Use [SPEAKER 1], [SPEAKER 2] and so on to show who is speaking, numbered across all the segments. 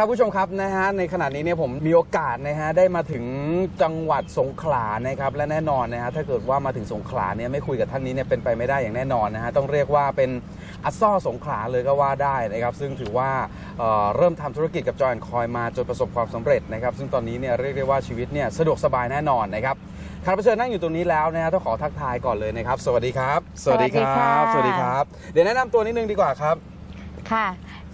[SPEAKER 1] เอาละครับผู้ชมครับนะฮะในขณะนี้เนี่ยผมมีโอกาสนะฮะได้มาถึงจังหวัดสงขลานะครับและแน่นอนนะฮะถ้าเกิดว่ามาถึงสงขลาเนี่ยไม่คุยกับท่านนี้เนี่ยเป็นไปไม่ได้อย่างแน่นอนนะฮะต้องเรียกว่าเป็นอัสซ่อสงขลาเลยก็ว่าได้นะครับซึ่งถือว่าเอ่อเริ่มทำธุรกิจกับจอยคอยมาจนประสบความสำเร็จนะครับซึ่งตอนนี้เนี่ยเรียกได้ว่าชีวิตเนี่ยสะดวกสบายแน่นอนนะครับแขกรับเชิญนั่งอยู่ตรงนี้แล้วนะฮะต้องขอทักทายก่อนเลยนะครับ สวัสดีครับ
[SPEAKER 2] สวัสดีค่ะ
[SPEAKER 1] สวัสดีครับ เดี๋ยวแนะนำตัวนิดนึงดีกว่าครับ
[SPEAKER 2] ค่ะ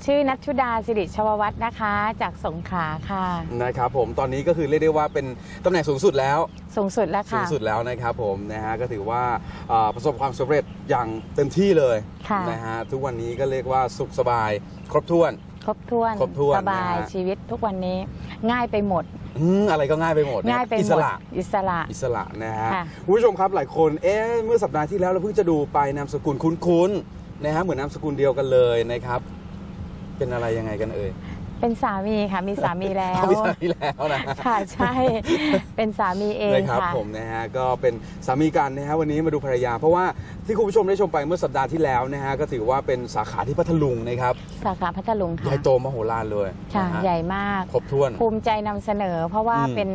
[SPEAKER 2] ชื่อนัทชุดาสิริชววัฒน์นะคะ จากสงขลาค่ะ
[SPEAKER 1] นะครับผมตอนนี้ก็คือเรียกได้ว่าเป็นตำแหน่งสูงสุดแล้ว
[SPEAKER 2] สูงสุดแล้ว
[SPEAKER 1] สูง
[SPEAKER 2] ค่ะ
[SPEAKER 1] สุดแล้วนะครับผมนะฮะก็ถือว่าเอ่อประสบความสำเร็จอย่างเต็มที่เลย
[SPEAKER 2] ค่ะ
[SPEAKER 1] นะฮะทุกวันนี้ก็เรียกว่าสุขสบายครบถ้วน
[SPEAKER 2] ครบถ้วน
[SPEAKER 1] ครบถ้วน
[SPEAKER 2] สบาย
[SPEAKER 1] นะฮะ
[SPEAKER 2] ชีวิตทุกวันนี้ง่ายไปหมด
[SPEAKER 1] อืมอะไรก็ง่ายไปหมดนะ
[SPEAKER 2] ง่ายไปหมด
[SPEAKER 1] อิสระ
[SPEAKER 2] อิสระ
[SPEAKER 1] อิสระนะฮะ
[SPEAKER 2] ค่ะ
[SPEAKER 1] คุณผู้ชมครับหลายคนเอ๊ะเมื่อสัปดาห์ที่แล้วเราเพิ่งจะดูไปนามสกุลคุ้นๆนะฮะเหมือนนามสกุลเดียวกันเลยนะครับ เป็นอะไรยังไงกันเอ่ย
[SPEAKER 2] เป็นสามีค่ะ มีสามีแล้ว
[SPEAKER 1] เอาไม่ใช่แล้วนะ
[SPEAKER 2] ค่ะใช่ เป็นสามีเอง
[SPEAKER 1] นะครับ
[SPEAKER 2] ค่ะ
[SPEAKER 1] ผมนะฮะก็เป็นสามีกันนะฮะวันนี้มาดูภรรยา เพราะว่าที่คุณผู้ชมได้ชมไปเมื่อสัปดาห์ที่แล้วนะฮะก็ถือว่าเป็นสาขาที่พัทลุงนะครับ
[SPEAKER 2] สาขาพัทลุง
[SPEAKER 1] ให
[SPEAKER 2] ค่ะ
[SPEAKER 1] ญ่โตมโหฬารเลย
[SPEAKER 2] ค่ะ
[SPEAKER 1] นะฮะ
[SPEAKER 2] ใหญ่มาก
[SPEAKER 1] ครบถ้วน
[SPEAKER 2] ภูมิใจนำเสนอ เพราะว่า
[SPEAKER 1] อืม
[SPEAKER 2] เป็น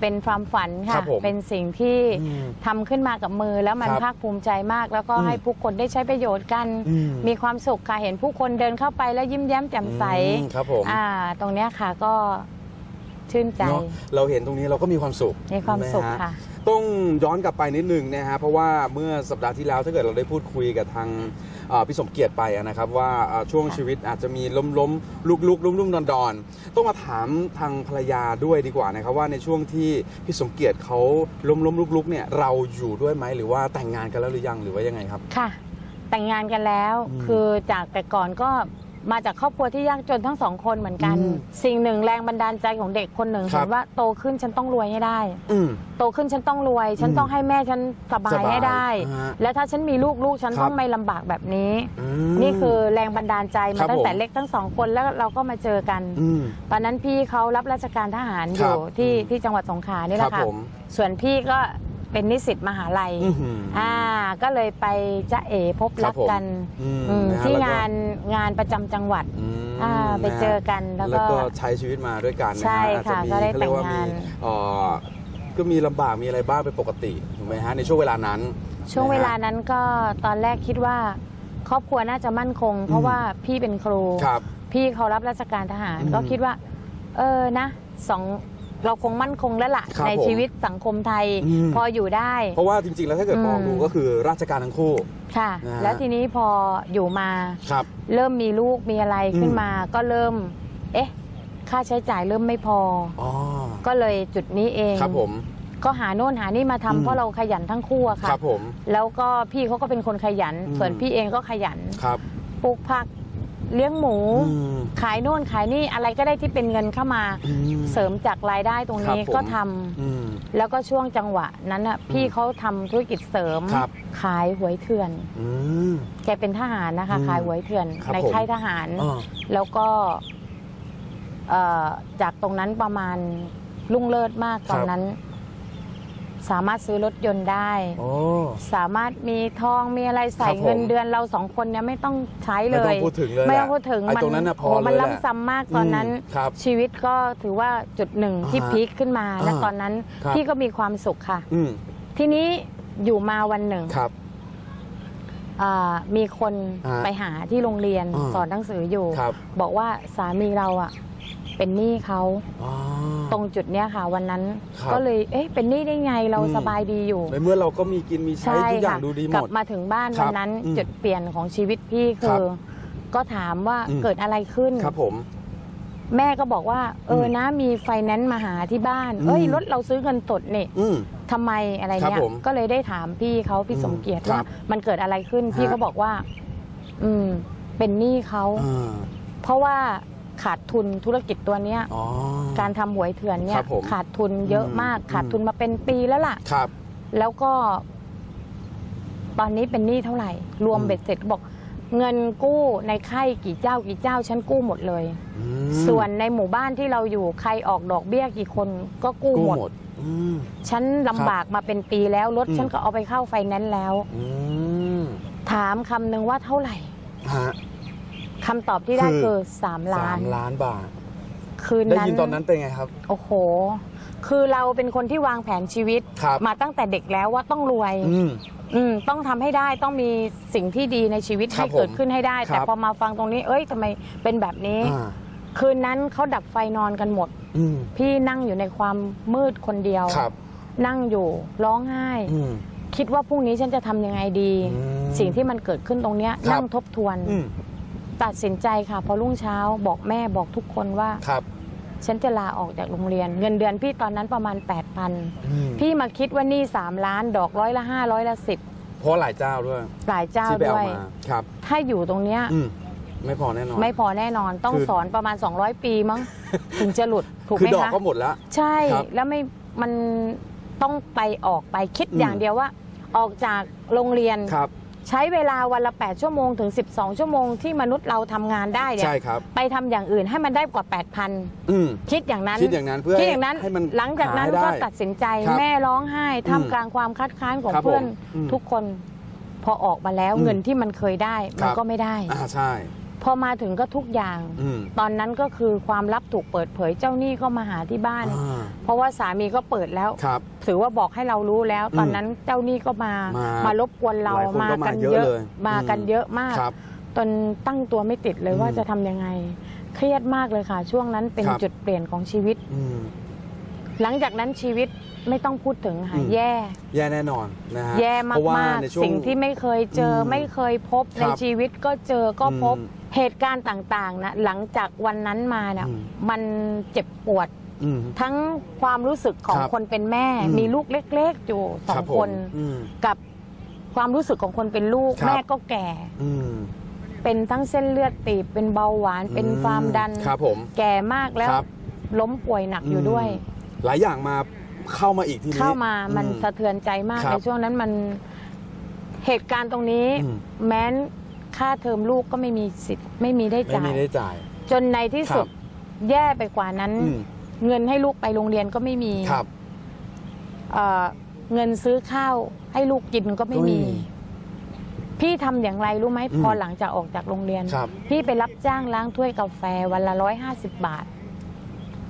[SPEAKER 2] เป็นความฝัน
[SPEAKER 1] ครั
[SPEAKER 2] ค่ะ
[SPEAKER 1] บผม
[SPEAKER 2] เป็นสิ่งที่
[SPEAKER 1] อืม
[SPEAKER 2] ทำขึ้นมากับมือแล้วมัน
[SPEAKER 1] ครับ
[SPEAKER 2] ภาคภูมิใจมาก แล้วก็
[SPEAKER 1] อืม
[SPEAKER 2] ให้ผู้คนได้ใช้ประโยชน์กัน
[SPEAKER 1] อืม
[SPEAKER 2] มีความสุขค่ะเห็นผู้คนเดินเข้าไปแล้วยิ้มแย้มแจ่มใส
[SPEAKER 1] อืมครับผม
[SPEAKER 2] อ่า ตรงเนี้ยค่ะก็ชื่นใจ
[SPEAKER 1] เนาะเราเห็นตรงนี้เราก็มีความสุข
[SPEAKER 2] มีความสุข
[SPEAKER 1] นฮ
[SPEAKER 2] ค่ะ
[SPEAKER 1] ต้องย้อนกลับไปนิดนึงนะฮะเพราะว่าเมื่อสัปดาห์ที่แล้วถ้าเกิดเราได้พูดคุยกับทางเอ่อพี่สมเกียรติไปอะนะครับว่าเอ่อช่วง
[SPEAKER 2] ค่ะ
[SPEAKER 1] ชีวิตอาจจะมีล้มล้มลุกลุกลุ่มลุ่มดอนดอนต้องมาถามทางภรรยาด้วยดีกว่านะครับว่าในช่วงที่พี่สมเกียรติเขาล้มล้มลุกลุกเนี่ยเราอยู่ด้วยไหมหรือว่าแต่งงานกันแล้วหรือยังหรือว่ายังไงครับ
[SPEAKER 2] ค่ะ แต่งงานกันแล้ว
[SPEAKER 1] อืม
[SPEAKER 2] คือจากแต่ก่อนก็ มาจากครอบครัวที่ยากจนทั้งสองคนเหมือนกัน
[SPEAKER 1] อืม
[SPEAKER 2] สิ่งหนึ่งแรงบันดาลใจของเด็กคนหนึ่ง
[SPEAKER 1] ครับ
[SPEAKER 2] เห็นว่าโตขึ้นฉันต้องรวยให้ได้
[SPEAKER 1] อืม
[SPEAKER 2] โตขึ้นฉันต้องรวย ฉัน
[SPEAKER 1] อืม
[SPEAKER 2] ต้องให้แม่ฉันสบา
[SPEAKER 1] ส
[SPEAKER 2] ย
[SPEAKER 1] บาย
[SPEAKER 2] ให้ได้
[SPEAKER 1] อ่า
[SPEAKER 2] แล้วถ้าฉันมีลูกลูกฉัน
[SPEAKER 1] ครับ
[SPEAKER 2] ต้องไม่ลำบากแบบนี้
[SPEAKER 1] อืม
[SPEAKER 2] นี่คือแรงบันดาลใจ
[SPEAKER 1] ครั
[SPEAKER 2] มา
[SPEAKER 1] บ
[SPEAKER 2] ตั้งแต่
[SPEAKER 1] ผม
[SPEAKER 2] เล็กทั้งสองคนแล้วเราก็มาเจอกัน
[SPEAKER 1] อืม
[SPEAKER 2] ตอนนั้นพี่เขารับราชการทหารอ
[SPEAKER 1] ครั
[SPEAKER 2] ยู่
[SPEAKER 1] บ
[SPEAKER 2] ที่
[SPEAKER 1] อืม
[SPEAKER 2] ที่จังหวัดสงขลานี่แห
[SPEAKER 1] ครับ
[SPEAKER 2] ละค่ะ
[SPEAKER 1] ผม
[SPEAKER 2] ส่วนพี่ก็ เป็นนิสิตมหาลัย
[SPEAKER 1] อื้อหืออ่
[SPEAKER 2] อ่าก็เลยไปจะเอพบรักกัน
[SPEAKER 1] อืม
[SPEAKER 2] อืม
[SPEAKER 1] นะฮะ
[SPEAKER 2] ที่
[SPEAKER 1] แล้วก็
[SPEAKER 2] งานงานประจำจังหวัด
[SPEAKER 1] อืม
[SPEAKER 2] อ่าไป
[SPEAKER 1] นะฮะ
[SPEAKER 2] เจอกันแล้วก็
[SPEAKER 1] แล้วก็ใช้ชีวิตมาด้วยกันนะฮะ
[SPEAKER 2] ใช่
[SPEAKER 1] อาจจะ
[SPEAKER 2] ค่ะ
[SPEAKER 1] มี
[SPEAKER 2] ก็ได้
[SPEAKER 1] เขาเรียกว่า
[SPEAKER 2] แต่ง
[SPEAKER 1] มี
[SPEAKER 2] งาน
[SPEAKER 1] เอ่อก็มีลำบากมีอะไรบ้างเป็นปกติถูกไหมฮะในช่วงเวลานั้น
[SPEAKER 2] ช่วงเวลา
[SPEAKER 1] นะฮะ
[SPEAKER 2] นั้นก็ตอนแรกคิดว่า ครอบครัวน่าจะมั่นคง เพ
[SPEAKER 1] อื
[SPEAKER 2] ราะ
[SPEAKER 1] ม
[SPEAKER 2] ว่าพี่เป็นครู
[SPEAKER 1] ครับ
[SPEAKER 2] พี่เขารับราชการทหาร
[SPEAKER 1] อืม
[SPEAKER 2] ก็คิดว่า เออนะสอง เราคงมั่นคงแล้วล่ะ
[SPEAKER 1] ครับ
[SPEAKER 2] ใน
[SPEAKER 1] ผม
[SPEAKER 2] ชีวิตสังคมไทย
[SPEAKER 1] อืม
[SPEAKER 2] พออยู่ได้
[SPEAKER 1] เพราะว่าจริงๆแล้วถ้าเกิด
[SPEAKER 2] อืม
[SPEAKER 1] มองดูก็คือราชการทั้งคู่
[SPEAKER 2] ค่ะ
[SPEAKER 1] นะฮะ
[SPEAKER 2] แล้วทีนี้พออยู่มา
[SPEAKER 1] ครับ
[SPEAKER 2] เริ่มมีลูกมีอะไรขึ้น
[SPEAKER 1] อืม
[SPEAKER 2] มา ก็เริ่ม เอ๊ะ ค่าใช้จ่ายเริ่มไม่พอ
[SPEAKER 1] อ๋อ
[SPEAKER 2] ก็เลยจุดนี้เอง
[SPEAKER 1] ครับผม
[SPEAKER 2] ก็หาโน่นหานี่มาทำ
[SPEAKER 1] อืม
[SPEAKER 2] เพราะเราขยันทั้งคู่อะ
[SPEAKER 1] ค
[SPEAKER 2] ค่ะ
[SPEAKER 1] รับผม
[SPEAKER 2] แล้วก็พี่เขาก็เป็นคนขยัน
[SPEAKER 1] อืม
[SPEAKER 2] ส่วนพี่เองก็ขยัน
[SPEAKER 1] ครับ
[SPEAKER 2] ปลูกผัก เลี้ยงหมู
[SPEAKER 1] อืม
[SPEAKER 2] ขายโน่นขายนี่อะไรก็ได้ที่เป็นเงินเข้ามา
[SPEAKER 1] อืม
[SPEAKER 2] เสริมจากรายได้ตรงนี้
[SPEAKER 1] ครับผม
[SPEAKER 2] ก็ทำ
[SPEAKER 1] อืม
[SPEAKER 2] แล้วก็ช่วงจังหวะนั้นอะพี่เขาทำธุรกิจเสริม
[SPEAKER 1] ครับ
[SPEAKER 2] ขายหวยเถื่อน
[SPEAKER 1] อืม
[SPEAKER 2] แกเป็นทหารนะคะ
[SPEAKER 1] อืม
[SPEAKER 2] ขายหวยเถื่อน
[SPEAKER 1] ครับ
[SPEAKER 2] ใน
[SPEAKER 1] ผม
[SPEAKER 2] ค่ายทหาร
[SPEAKER 1] อ่า
[SPEAKER 2] แล้วก็เอ่อจากตรงนั้นประมาณรุ่งเลิศมากตอนนั้น สามารถซื้อรถยนต์ได้
[SPEAKER 1] โอ้
[SPEAKER 2] สามารถมีทองมีอะไรใส่
[SPEAKER 1] ครับผม
[SPEAKER 2] เงินเดือนเราสองคนเนี่ยไม่ต้องใช้เล
[SPEAKER 1] ไม่ต้อยงพูดถึงเลย
[SPEAKER 2] ไม่
[SPEAKER 1] แห
[SPEAKER 2] ต้
[SPEAKER 1] ละ
[SPEAKER 2] องพูดถึง
[SPEAKER 1] ไอ้ตรงนั้นน่ะพอ
[SPEAKER 2] โมัน
[SPEAKER 1] เลยแหละ
[SPEAKER 2] ล้ำซ้ำมากตอนนั้น
[SPEAKER 1] อืมครับ
[SPEAKER 2] ชีวิตก็ถือว่าจุดหนึ่งที่
[SPEAKER 1] อ่าฮะ
[SPEAKER 2] พีคขึ้นมาและ
[SPEAKER 1] อ่า
[SPEAKER 2] ตอนนั้น
[SPEAKER 1] ครับ
[SPEAKER 2] พี่ก็มีความสุขค่ะ
[SPEAKER 1] อืม
[SPEAKER 2] ทีนี้อยู่มาวันหนึ่ง
[SPEAKER 1] ครับ
[SPEAKER 2] อ่ามีคน
[SPEAKER 1] อ่า
[SPEAKER 2] ไปหาที่โรงเรียน
[SPEAKER 1] อ่า
[SPEAKER 2] สอนหนังสืออยู่
[SPEAKER 1] ครับ
[SPEAKER 2] บอกว่าสามีเราอะ เป็นหนี้เขา
[SPEAKER 1] อ๋อ
[SPEAKER 2] ตรงจุดเนี้ยค่ะ วันนั้น
[SPEAKER 1] ครับ
[SPEAKER 2] ก็เลยเอ๊ะเป็นหนี้ได้ไงเรา
[SPEAKER 1] อืม
[SPEAKER 2] สบายดีอยู่
[SPEAKER 1] ในเมื่อเราก็มีกินมีใช้
[SPEAKER 2] ใช่
[SPEAKER 1] ทุกอย่า
[SPEAKER 2] ค่ะ
[SPEAKER 1] งดูดีห
[SPEAKER 2] กลั
[SPEAKER 1] ม
[SPEAKER 2] บ
[SPEAKER 1] ด
[SPEAKER 2] มาถึงบ้าน
[SPEAKER 1] ครั
[SPEAKER 2] วั
[SPEAKER 1] บ
[SPEAKER 2] นนั้น
[SPEAKER 1] อืม
[SPEAKER 2] จุดเปลี่ยนของชีวิตพี่
[SPEAKER 1] ครั
[SPEAKER 2] คื
[SPEAKER 1] บ
[SPEAKER 2] อ ก็ถามว่า
[SPEAKER 1] อืม
[SPEAKER 2] เกิดอะไรขึ้น
[SPEAKER 1] ครับผม
[SPEAKER 2] แม่ก็บอกว่า เอออ
[SPEAKER 1] ม
[SPEAKER 2] นะมีไฟแนนซ์มาหาที่บ้าน
[SPEAKER 1] อืม
[SPEAKER 2] เอ้ยรถเราซื้อเงินสดนี่
[SPEAKER 1] อืม
[SPEAKER 2] ทำไมอะไร
[SPEAKER 1] ครับ
[SPEAKER 2] เนี่ย
[SPEAKER 1] ผม
[SPEAKER 2] ก็เลยได้ถามพี่เขาพี่
[SPEAKER 1] อืม
[SPEAKER 2] สมเกียรติ
[SPEAKER 1] ครั
[SPEAKER 2] ว่า
[SPEAKER 1] บ
[SPEAKER 2] มันเกิดอะไรขึ้น พี่
[SPEAKER 1] ฮะ
[SPEAKER 2] ก็บอกว่า อืม เป็นหนี้เขา
[SPEAKER 1] อ่า
[SPEAKER 2] เพราะว่า ขาดทุนธุรกิจตัวเนี้ย
[SPEAKER 1] อ๋อ
[SPEAKER 2] การทำหวยเถื่อนเนี่
[SPEAKER 1] ครั
[SPEAKER 2] ย
[SPEAKER 1] บผม
[SPEAKER 2] ขาดทุนเยอะมาก
[SPEAKER 1] อืม
[SPEAKER 2] ขาดทุนมาเป็นปีแล้วล่ะ
[SPEAKER 1] ครับ
[SPEAKER 2] แล้วก็ ตอนนี้เป็นหนี้เท่าไหร่ รวม
[SPEAKER 1] อืม
[SPEAKER 2] เบ็ดเสร็จบอก เงินกู้ในค่ายกี่เจ้ากี่เจ้าฉันกู้หมดเลย
[SPEAKER 1] อืม
[SPEAKER 2] ส่วนในหมู่บ้านที่เราอยู่ใครออกดอกเบี้ยกี่คนก็กู้
[SPEAKER 1] กู้
[SPEAKER 2] หมด
[SPEAKER 1] หมดอืม
[SPEAKER 2] ฉันลำบากมาเป็นปีแล้วรถ
[SPEAKER 1] อืม
[SPEAKER 2] ฉันก็เอาไปเข้าไฟแนนซ์แล้ว
[SPEAKER 1] อืม
[SPEAKER 2] ถามคำนึงว่าเท่าไหร่
[SPEAKER 1] ฮะ
[SPEAKER 2] คำตอบที่ได้
[SPEAKER 1] คือ
[SPEAKER 2] คือสามล้า
[SPEAKER 1] สานมล้านบาท
[SPEAKER 2] คืน
[SPEAKER 1] ได้
[SPEAKER 2] นั้น
[SPEAKER 1] ยินตอนนั้นเป็นไงครับ
[SPEAKER 2] โอ้โห คือเราเป็นคนที่วางแผนชีวิต
[SPEAKER 1] ครับ
[SPEAKER 2] มาตั้งแต่เด็กแล้วว่าต้องรวย
[SPEAKER 1] อืม
[SPEAKER 2] อืมต้องทำให้ได้ต้องมีสิ่งที่ดีในชีวิต
[SPEAKER 1] ครั
[SPEAKER 2] ให้
[SPEAKER 1] บ
[SPEAKER 2] เกิด
[SPEAKER 1] ผม
[SPEAKER 2] ขึ้นให้ได้
[SPEAKER 1] ครับ
[SPEAKER 2] แต่พอมาฟังตรงนี้ เอ้ยทำไมเป็นแบบนี้
[SPEAKER 1] อ่า
[SPEAKER 2] คืนนั้นเขาดับไฟนอนกันหมด
[SPEAKER 1] อืม
[SPEAKER 2] พี่นั่งอยู่ในความมืดคนเดียว
[SPEAKER 1] ครับ
[SPEAKER 2] นั่งอยู่ร้องไห้
[SPEAKER 1] อืม
[SPEAKER 2] คิดว่าพรุ่งนี้ฉันจะทำยังไงดี
[SPEAKER 1] อืม
[SPEAKER 2] สิ่งที่มันเกิดขึ้นตรงเนี้ย
[SPEAKER 1] ครับ
[SPEAKER 2] นั่งทบทวน
[SPEAKER 1] อืม
[SPEAKER 2] ตัดสินใจค่ะพอรุ่งเช้าบอกแม่บอกทุกคนว่า
[SPEAKER 1] ครับ
[SPEAKER 2] ฉันจะลาออกจากโรงเรียน เงินเดือนพี่ตอนนั้นประมาณ8,000
[SPEAKER 1] อืม
[SPEAKER 2] พี่มาคิดว่านี่ 3 ล้านดอกร้อยละ 5 ร้อยละ10
[SPEAKER 1] เพราะหลายเจ้าด้วย
[SPEAKER 2] หลายเจ้า
[SPEAKER 1] ที่ไป
[SPEAKER 2] ด้
[SPEAKER 1] เอา
[SPEAKER 2] วย
[SPEAKER 1] มาครับ
[SPEAKER 2] ถ้าอยู่ตรงเนี้ย
[SPEAKER 1] อืมไม่พอแน่นอน
[SPEAKER 2] ไม่พอแน่นอนต้อง
[SPEAKER 1] คือ
[SPEAKER 2] สอนประมาณ 200 ปีมั้ง ถึงจะหลุดถูก
[SPEAKER 1] คือ
[SPEAKER 2] ไหม
[SPEAKER 1] ดอก
[SPEAKER 2] คะ
[SPEAKER 1] ก็หมดแล้ว
[SPEAKER 2] ใช่
[SPEAKER 1] ครับ
[SPEAKER 2] แล้วไม่มันต้องไปออกไปคิด
[SPEAKER 1] อืม
[SPEAKER 2] อย่างเดียวว่า ออกจากโรงเรียน
[SPEAKER 1] ครับ
[SPEAKER 2] ใช้เวลาวันละ 8 ชั่วโมงถึง 12 ชั่วโมงที่มนุษย์เราทำงานได้เนี่ย
[SPEAKER 1] ใช่ครับ
[SPEAKER 2] ไปทำอย่างอื่นให้มันได้กว่า 8,000
[SPEAKER 1] อืม
[SPEAKER 2] คิดอย่างนั้น
[SPEAKER 1] คิดอย่างนั้นเพื่อ
[SPEAKER 2] คิดอย่างนั้น
[SPEAKER 1] ให้มัน
[SPEAKER 2] หลังจากนั้น
[SPEAKER 1] หให้
[SPEAKER 2] ก็
[SPEAKER 1] ได้
[SPEAKER 2] ตัดสินใจ
[SPEAKER 1] ครับ
[SPEAKER 2] แม่ร้องไห้
[SPEAKER 1] อืม
[SPEAKER 2] ท่ามกลางความคัดค้านของ
[SPEAKER 1] ครับ
[SPEAKER 2] เพื่อน
[SPEAKER 1] ผมอืม
[SPEAKER 2] ทุกคนพอออกมาแล้ว
[SPEAKER 1] อืม
[SPEAKER 2] เงินที่มันเคยได้
[SPEAKER 1] ครั
[SPEAKER 2] มัน
[SPEAKER 1] บ
[SPEAKER 2] ก็ไม่ได้
[SPEAKER 1] อ่าใช่
[SPEAKER 2] พอมาถึงก็ทุกอย่าง
[SPEAKER 1] อืม
[SPEAKER 2] ตอนนั้นก็คือความลับถูกเปิดเผยเจ้าหนี้ก็มาหาที่บ้าน
[SPEAKER 1] อ่า
[SPEAKER 2] เพราะว่าสามีก็เปิดแล้ว
[SPEAKER 1] ครับ
[SPEAKER 2] ถือว่าบอกให้เรารู้แล้ว ตอนนั้นเจ้าหนี้ก็มา
[SPEAKER 1] มา
[SPEAKER 2] มารบกวนเรา
[SPEAKER 1] หลายคนก็มาเยอะเลย
[SPEAKER 2] มากัน
[SPEAKER 1] อืม
[SPEAKER 2] เยอะมาก
[SPEAKER 1] ครับ
[SPEAKER 2] จนตั้งตัวไม่ติดเลย
[SPEAKER 1] อืม
[SPEAKER 2] ว่าจะทำยังไง เครียดมากเลยค่ะ ช่วงนั้นเป็น
[SPEAKER 1] ครับ
[SPEAKER 2] จุดเปลี่ยนของชีวิต
[SPEAKER 1] อืม
[SPEAKER 2] หลังจากนั้นชีวิตไม่ต้องพูดถึงค่ะ
[SPEAKER 1] อืม
[SPEAKER 2] แย่
[SPEAKER 1] แย่แน่นอนนะฮะ
[SPEAKER 2] แย่ม
[SPEAKER 1] เพราะว่าา
[SPEAKER 2] ก
[SPEAKER 1] ในช่ว
[SPEAKER 2] ๆ สิ่งที่ไม่เคยเจออ
[SPEAKER 1] ม
[SPEAKER 2] ไม่เคยพบ
[SPEAKER 1] ครับ
[SPEAKER 2] ในชีวิตก็เจอก็พบ
[SPEAKER 1] อืม
[SPEAKER 2] เหตุการณ์ต่างๆนะหลังจากวันนั้นมาเนี่ย
[SPEAKER 1] อืม
[SPEAKER 2] มันเจ็บปวด
[SPEAKER 1] อืม
[SPEAKER 2] ทั้งความรู้สึกของ
[SPEAKER 1] ครับ
[SPEAKER 2] คนเป็นแม่
[SPEAKER 1] อืม
[SPEAKER 2] มีลูกเล็กๆอยู่สอ
[SPEAKER 1] รั
[SPEAKER 2] ง
[SPEAKER 1] บผม
[SPEAKER 2] คน
[SPEAKER 1] อืม
[SPEAKER 2] กับความรู้สึกของคนเป็นลูก
[SPEAKER 1] ครับ
[SPEAKER 2] แม่ก็แก่
[SPEAKER 1] อืม
[SPEAKER 2] เป็นทั้งเส้นเลือดตีบเป็นเบาหวาน เป็นความดัน
[SPEAKER 1] ครับผม
[SPEAKER 2] แก่มากแล้ว
[SPEAKER 1] ครับ
[SPEAKER 2] ล้มป่วยหนักอยู่ด้วย
[SPEAKER 1] ม หลายอย่างมาเข้ามาอีกทีนี้
[SPEAKER 2] เข้ามามัน
[SPEAKER 1] อื
[SPEAKER 2] สะเทือนใจมาก
[SPEAKER 1] ครับ
[SPEAKER 2] ในช่วงนั้นมันเหตุการณ์ตรงนี้
[SPEAKER 1] อืม
[SPEAKER 2] แม้นค่าเทอมลูกก็ไม่มีสิทธิ์ไม่มีได้
[SPEAKER 1] ไม่
[SPEAKER 2] จ่า
[SPEAKER 1] มี
[SPEAKER 2] ย
[SPEAKER 1] ได้จ่าย
[SPEAKER 2] จนในที่สุด
[SPEAKER 1] ครับ
[SPEAKER 2] แย่ไปกว่านั้น
[SPEAKER 1] อืม
[SPEAKER 2] เงินให้ลูกไปโรงเรียนก็ไม่มี
[SPEAKER 1] ครับ
[SPEAKER 2] เอ่อเงินซื้อข้าวให้ลูกกินก็ไม่มี
[SPEAKER 1] ก็ไม่มี
[SPEAKER 2] พี่ทำอย่างไรรู้ไหม
[SPEAKER 1] อืม
[SPEAKER 2] พอหลังจากออกจากโรงเรียน
[SPEAKER 1] ครับ
[SPEAKER 2] พี่ไปรับจ้างล้างถ้วยกาแฟวันละร้อยห้าสิบบาท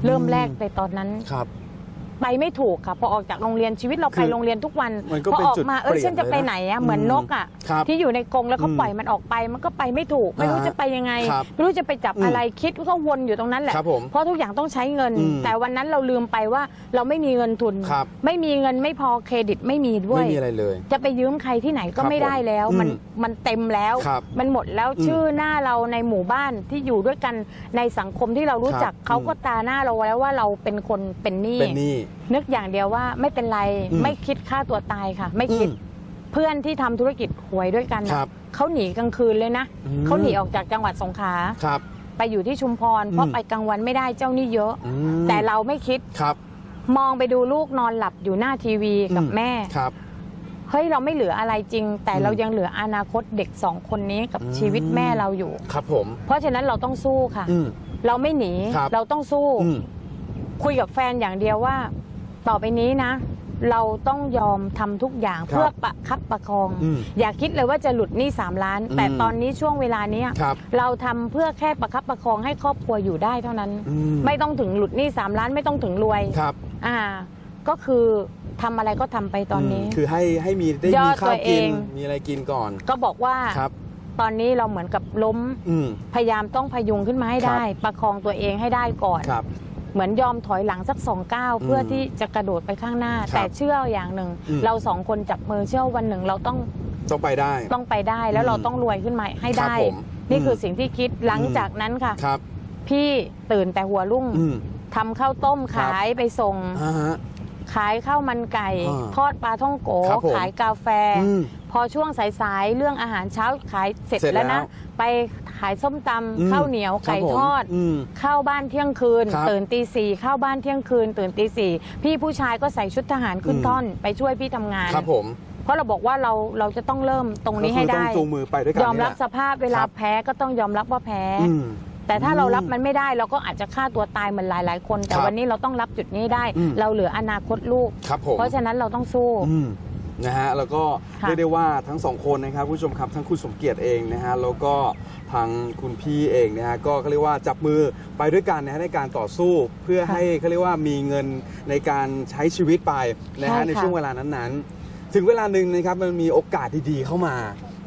[SPEAKER 2] เริ่มแรกในตอนนั้น
[SPEAKER 1] ครับ
[SPEAKER 2] ไปไม่ถูกค่ะพอออกจากโรงเรียนชีวิตเรา
[SPEAKER 1] คือ
[SPEAKER 2] ไปโรงเรียนทุกวัน
[SPEAKER 1] มันก็
[SPEAKER 2] พอ
[SPEAKER 1] เป็น
[SPEAKER 2] ออก
[SPEAKER 1] จุด
[SPEAKER 2] มาเออ
[SPEAKER 1] เปลี่ยน
[SPEAKER 2] ฉันจะไป
[SPEAKER 1] เลยนะ
[SPEAKER 2] ไหนอะเหมือน
[SPEAKER 1] อืม
[SPEAKER 2] นกอะ
[SPEAKER 1] ครับ
[SPEAKER 2] ที่อยู่ในกรงแล้วเขา
[SPEAKER 1] อืม
[SPEAKER 2] ปล่อยมันออกไป มันก็ไปไม่ถูก ไม่รู้
[SPEAKER 1] อ่าฮะ
[SPEAKER 2] จะไปยังไง
[SPEAKER 1] ครับ
[SPEAKER 2] ไม่รู้จะไปจับ
[SPEAKER 1] อืม
[SPEAKER 2] อะไรคิดก็วนอยู่ตรงนั้นแหละ
[SPEAKER 1] ครับผม
[SPEAKER 2] เพราะทุกอย่างต้องใช้เงิน
[SPEAKER 1] อืม
[SPEAKER 2] แต่วันนั้นเราลืมไปว่าเราไม่มีเงินทุน
[SPEAKER 1] ครับ
[SPEAKER 2] ไม่มีเงินไม่พอเครดิตไม่มีด้วย
[SPEAKER 1] ไม่มีอะไรเลย
[SPEAKER 2] จะไปยืมใครที่ไหนก็
[SPEAKER 1] ครับ
[SPEAKER 2] ไม่ได้แล้ว
[SPEAKER 1] ผม
[SPEAKER 2] มัน
[SPEAKER 1] อืม
[SPEAKER 2] มันเต็มแล้ว
[SPEAKER 1] ครับ
[SPEAKER 2] มันหมดแล้ว
[SPEAKER 1] อืม
[SPEAKER 2] ชื่อหน้าเราในหมู่บ้านที่อยู่ด้วยกันในสังคมที่เรารู้จัก
[SPEAKER 1] ครับ
[SPEAKER 2] เขาก็ตาหน้าเราแล้วว่าเราเป็นคนเป็นหนี้
[SPEAKER 1] เป็นหนี้
[SPEAKER 2] นึกอย่างเดียวว่าไม่เป็นไร
[SPEAKER 1] อืม
[SPEAKER 2] ไม่คิดฆ่าตัวตายค่ะ ไม่คิด
[SPEAKER 1] อืม
[SPEAKER 2] เพื่อนที่ทำธุรกิจหวยด้วยกัน
[SPEAKER 1] ครับ
[SPEAKER 2] เขาหนีกลางคืนเลยนะ
[SPEAKER 1] อืม
[SPEAKER 2] เขาหนีออกจากจังหวัดสงขลา
[SPEAKER 1] ครับ
[SPEAKER 2] ไปอยู่ที่ชุมพรเพราะ
[SPEAKER 1] อืม
[SPEAKER 2] ไปกลางวันไม่ได้เจ้าหนี้เยอะ
[SPEAKER 1] อืม
[SPEAKER 2] แต่เราไม่คิด
[SPEAKER 1] ครับ
[SPEAKER 2] มองไปดูลูกนอนหลับอยู่หน้าทีวีกับ
[SPEAKER 1] อืม
[SPEAKER 2] แม่
[SPEAKER 1] ครับ
[SPEAKER 2] เฮ้ยเราไม่เหลืออะไรจริง แต่
[SPEAKER 1] อืม
[SPEAKER 2] เรายังเหลืออนาคตเด็กสองคนนี้กับ
[SPEAKER 1] อืม
[SPEAKER 2] ชีวิตแม่เราอยู่
[SPEAKER 1] ครับผม
[SPEAKER 2] เพราะฉะนั้นเราต้องสู้ค่ะ
[SPEAKER 1] อืม
[SPEAKER 2] เราไม่หนี
[SPEAKER 1] ครับ
[SPEAKER 2] เราต้องสู้
[SPEAKER 1] อืม
[SPEAKER 2] คุยกับแฟนอย่างเดียวว่า ต่อไปนี้นะ เราต้องยอมทำทุกอย่าง
[SPEAKER 1] ครับ
[SPEAKER 2] เพื่อประคับประคอง
[SPEAKER 1] อืม
[SPEAKER 2] อย่าคิดเลยว่าจะหลุดหนี้สามล้าน
[SPEAKER 1] อืม
[SPEAKER 2] แต่ตอนนี้ช่วงเวลาเนี้ย
[SPEAKER 1] ครับ
[SPEAKER 2] เราทำเพื่อแค่ประคับประคองให้ครอบครัวอยู่ได้เท่านั้น
[SPEAKER 1] อื
[SPEAKER 2] ไม่ต้องถึงหลุดหนี้สามล้านไม่ต้องถึงรวย
[SPEAKER 1] ครับ
[SPEAKER 2] อ่า ก็คือทำอะไรก็ทำไปตอนนี้
[SPEAKER 1] มคือให้ให้มีได้
[SPEAKER 2] ย่อ
[SPEAKER 1] มีข้า
[SPEAKER 2] ตัววเอ
[SPEAKER 1] กิน
[SPEAKER 2] ง
[SPEAKER 1] มีอะไรกินก่อน
[SPEAKER 2] ก็บอกว่า
[SPEAKER 1] ครับ
[SPEAKER 2] ตอนนี้เราเหมือนกับล้ม
[SPEAKER 1] อืม
[SPEAKER 2] พยายามต้องพยุงขึ้นมาให้ได้ ประคองตัวเองให้ได้ก่อน
[SPEAKER 1] ครับ
[SPEAKER 2] เหมือนยอมถอยหลังสักสองก้าวเพื่อที่จะกระโดดไปข้างหน้า
[SPEAKER 1] ครับ
[SPEAKER 2] แต่เชื่ออย่างหนึ่ง
[SPEAKER 1] อืม
[SPEAKER 2] เราสองคนจับมือเชื่อวันหนึ่งเราต้อง
[SPEAKER 1] ต้องไปได้
[SPEAKER 2] ต้องไปได้ แล้ว
[SPEAKER 1] อืม
[SPEAKER 2] เราต้องรวยขึ้นมาให้
[SPEAKER 1] ครับ
[SPEAKER 2] ได้
[SPEAKER 1] ผม
[SPEAKER 2] นี่
[SPEAKER 1] อืม
[SPEAKER 2] คือสิ่งที่คิดหลัง
[SPEAKER 1] อืม
[SPEAKER 2] จากนั้นค่ะ
[SPEAKER 1] ครับ
[SPEAKER 2] พี่ตื่นแต่หัวรุ่ง
[SPEAKER 1] อืม
[SPEAKER 2] ทำข้าวต้ม
[SPEAKER 1] ครับ
[SPEAKER 2] ขายไปส่ง
[SPEAKER 1] อ่าฮะ
[SPEAKER 2] ขายข้าวมันไก่
[SPEAKER 1] อ่า
[SPEAKER 2] ทอดปลาท่องโก
[SPEAKER 1] ครับผม
[SPEAKER 2] ขายกาแฟ
[SPEAKER 1] อืม
[SPEAKER 2] พอช่วงสายๆ เรื่องอาหารเช้าขายเสร็จ
[SPEAKER 1] เสร็จ
[SPEAKER 2] แล้วนะ
[SPEAKER 1] แล้ว
[SPEAKER 2] ไปขายส้มต
[SPEAKER 1] อืมำ
[SPEAKER 2] ข้าวเหนียว
[SPEAKER 1] ครับ
[SPEAKER 2] ไก่
[SPEAKER 1] ผม
[SPEAKER 2] ทอด
[SPEAKER 1] อืม
[SPEAKER 2] เข้าบ้านเที่ยงคืน
[SPEAKER 1] ครับ
[SPEAKER 2] ตื่นตีสี่เข้าบ้านเที่ยงคืน ตื่นตีสี่พี่ผู้ชายก็ใส่ชุดทหารขึ้น
[SPEAKER 1] อืม
[SPEAKER 2] ท่อน ไปช่วยพี่ทำงาน
[SPEAKER 1] ครับผม
[SPEAKER 2] เพราะเราบอกว่าเราเราจะต้องเริ่มตรงนี้ให้
[SPEAKER 1] ก็คือ
[SPEAKER 2] ได้
[SPEAKER 1] ต้องจูงมือไปด้วยกัน
[SPEAKER 2] ยอมรับ
[SPEAKER 1] นี่แห
[SPEAKER 2] ส
[SPEAKER 1] ละ
[SPEAKER 2] ภาพเวลา
[SPEAKER 1] ครับ
[SPEAKER 2] แพ้ก็ต้องยอมรับว่าแพ้
[SPEAKER 1] อืม
[SPEAKER 2] แต่ถ้าเรา
[SPEAKER 1] อืม
[SPEAKER 2] รับมันไม่ได้เราก็อาจจะฆ่าตัวตายเหมือนหลาย ๆ คน แต่
[SPEAKER 1] ครับ
[SPEAKER 2] วันนี้เราต้องรับจุดนี้ได้
[SPEAKER 1] อืม
[SPEAKER 2] เราเหลืออนาคตลูก
[SPEAKER 1] ครับผม
[SPEAKER 2] เพราะฉะนั้นเราต้องสู้
[SPEAKER 1] อืมนะฮะแล้วก็
[SPEAKER 2] ค่ะ
[SPEAKER 1] เรียกได้ว่าทั้งสองคนนะครับคุณผู้ชมครับทั้งคุณสมเกียรติเองนะฮะแล้วก็ทางคุณพี่เองนะฮะก็เขาเรียกว่าจับมือไปด้วยกันนะฮะในการต่อสู้เพื่อให้เขาเรียกว่ามีเงินในการใช้ชีวิตไปนะฮะในช่วงเวลานั้นๆ ถึงเวลาหนึ่งนะครับมันมีโอกาสดีๆเข้ามา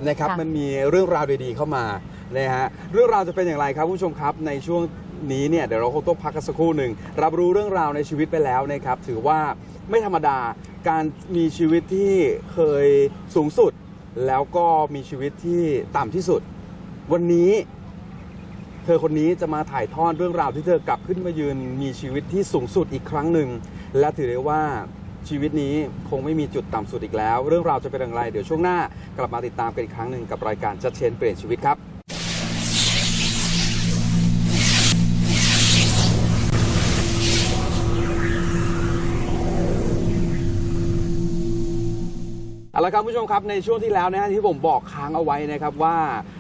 [SPEAKER 1] นะครับ
[SPEAKER 2] ค่ะ
[SPEAKER 1] มันมีเรื่องราวดีๆเข้ามา นะฮะเรื่องราวจะเป็นอย่างไรครับผู้ชมครับในช่วงนี้เนี่ยเดี๋ยวเราคงต้องพักกันสักครู่หนึ่งรับรู้เรื่องราวในชีวิตไปแล้วนะครับถือว่าไม่ธรรมดาการมีชีวิตที่เคยสูงสุด แล้วก็มีชีวิตที่ต่ำที่สุด วันนี้เธอคนนี้จะมาถ่ายทอดเรื่องราวที่เธอกลับขึ้นมายืนมีชีวิตที่สูงสุดอีกครั้งหนึ่งและถือได้ว่าชีวิตนี้คงไม่มีจุดต่ำสุดอีกแล้ว เรื่องราวจะเป็นอย่างไรเดี๋ยวช่วงหน้ากลับมาติดตามกันอีกครั้งหนึ่งกับรายการจัดเชนเปลี่ยนชีวิตครับ เอาละครับผู้ชมครับในช่วงที่แล้วนะฮะที่ผมบอกค้างเอาไว้นะครับว่า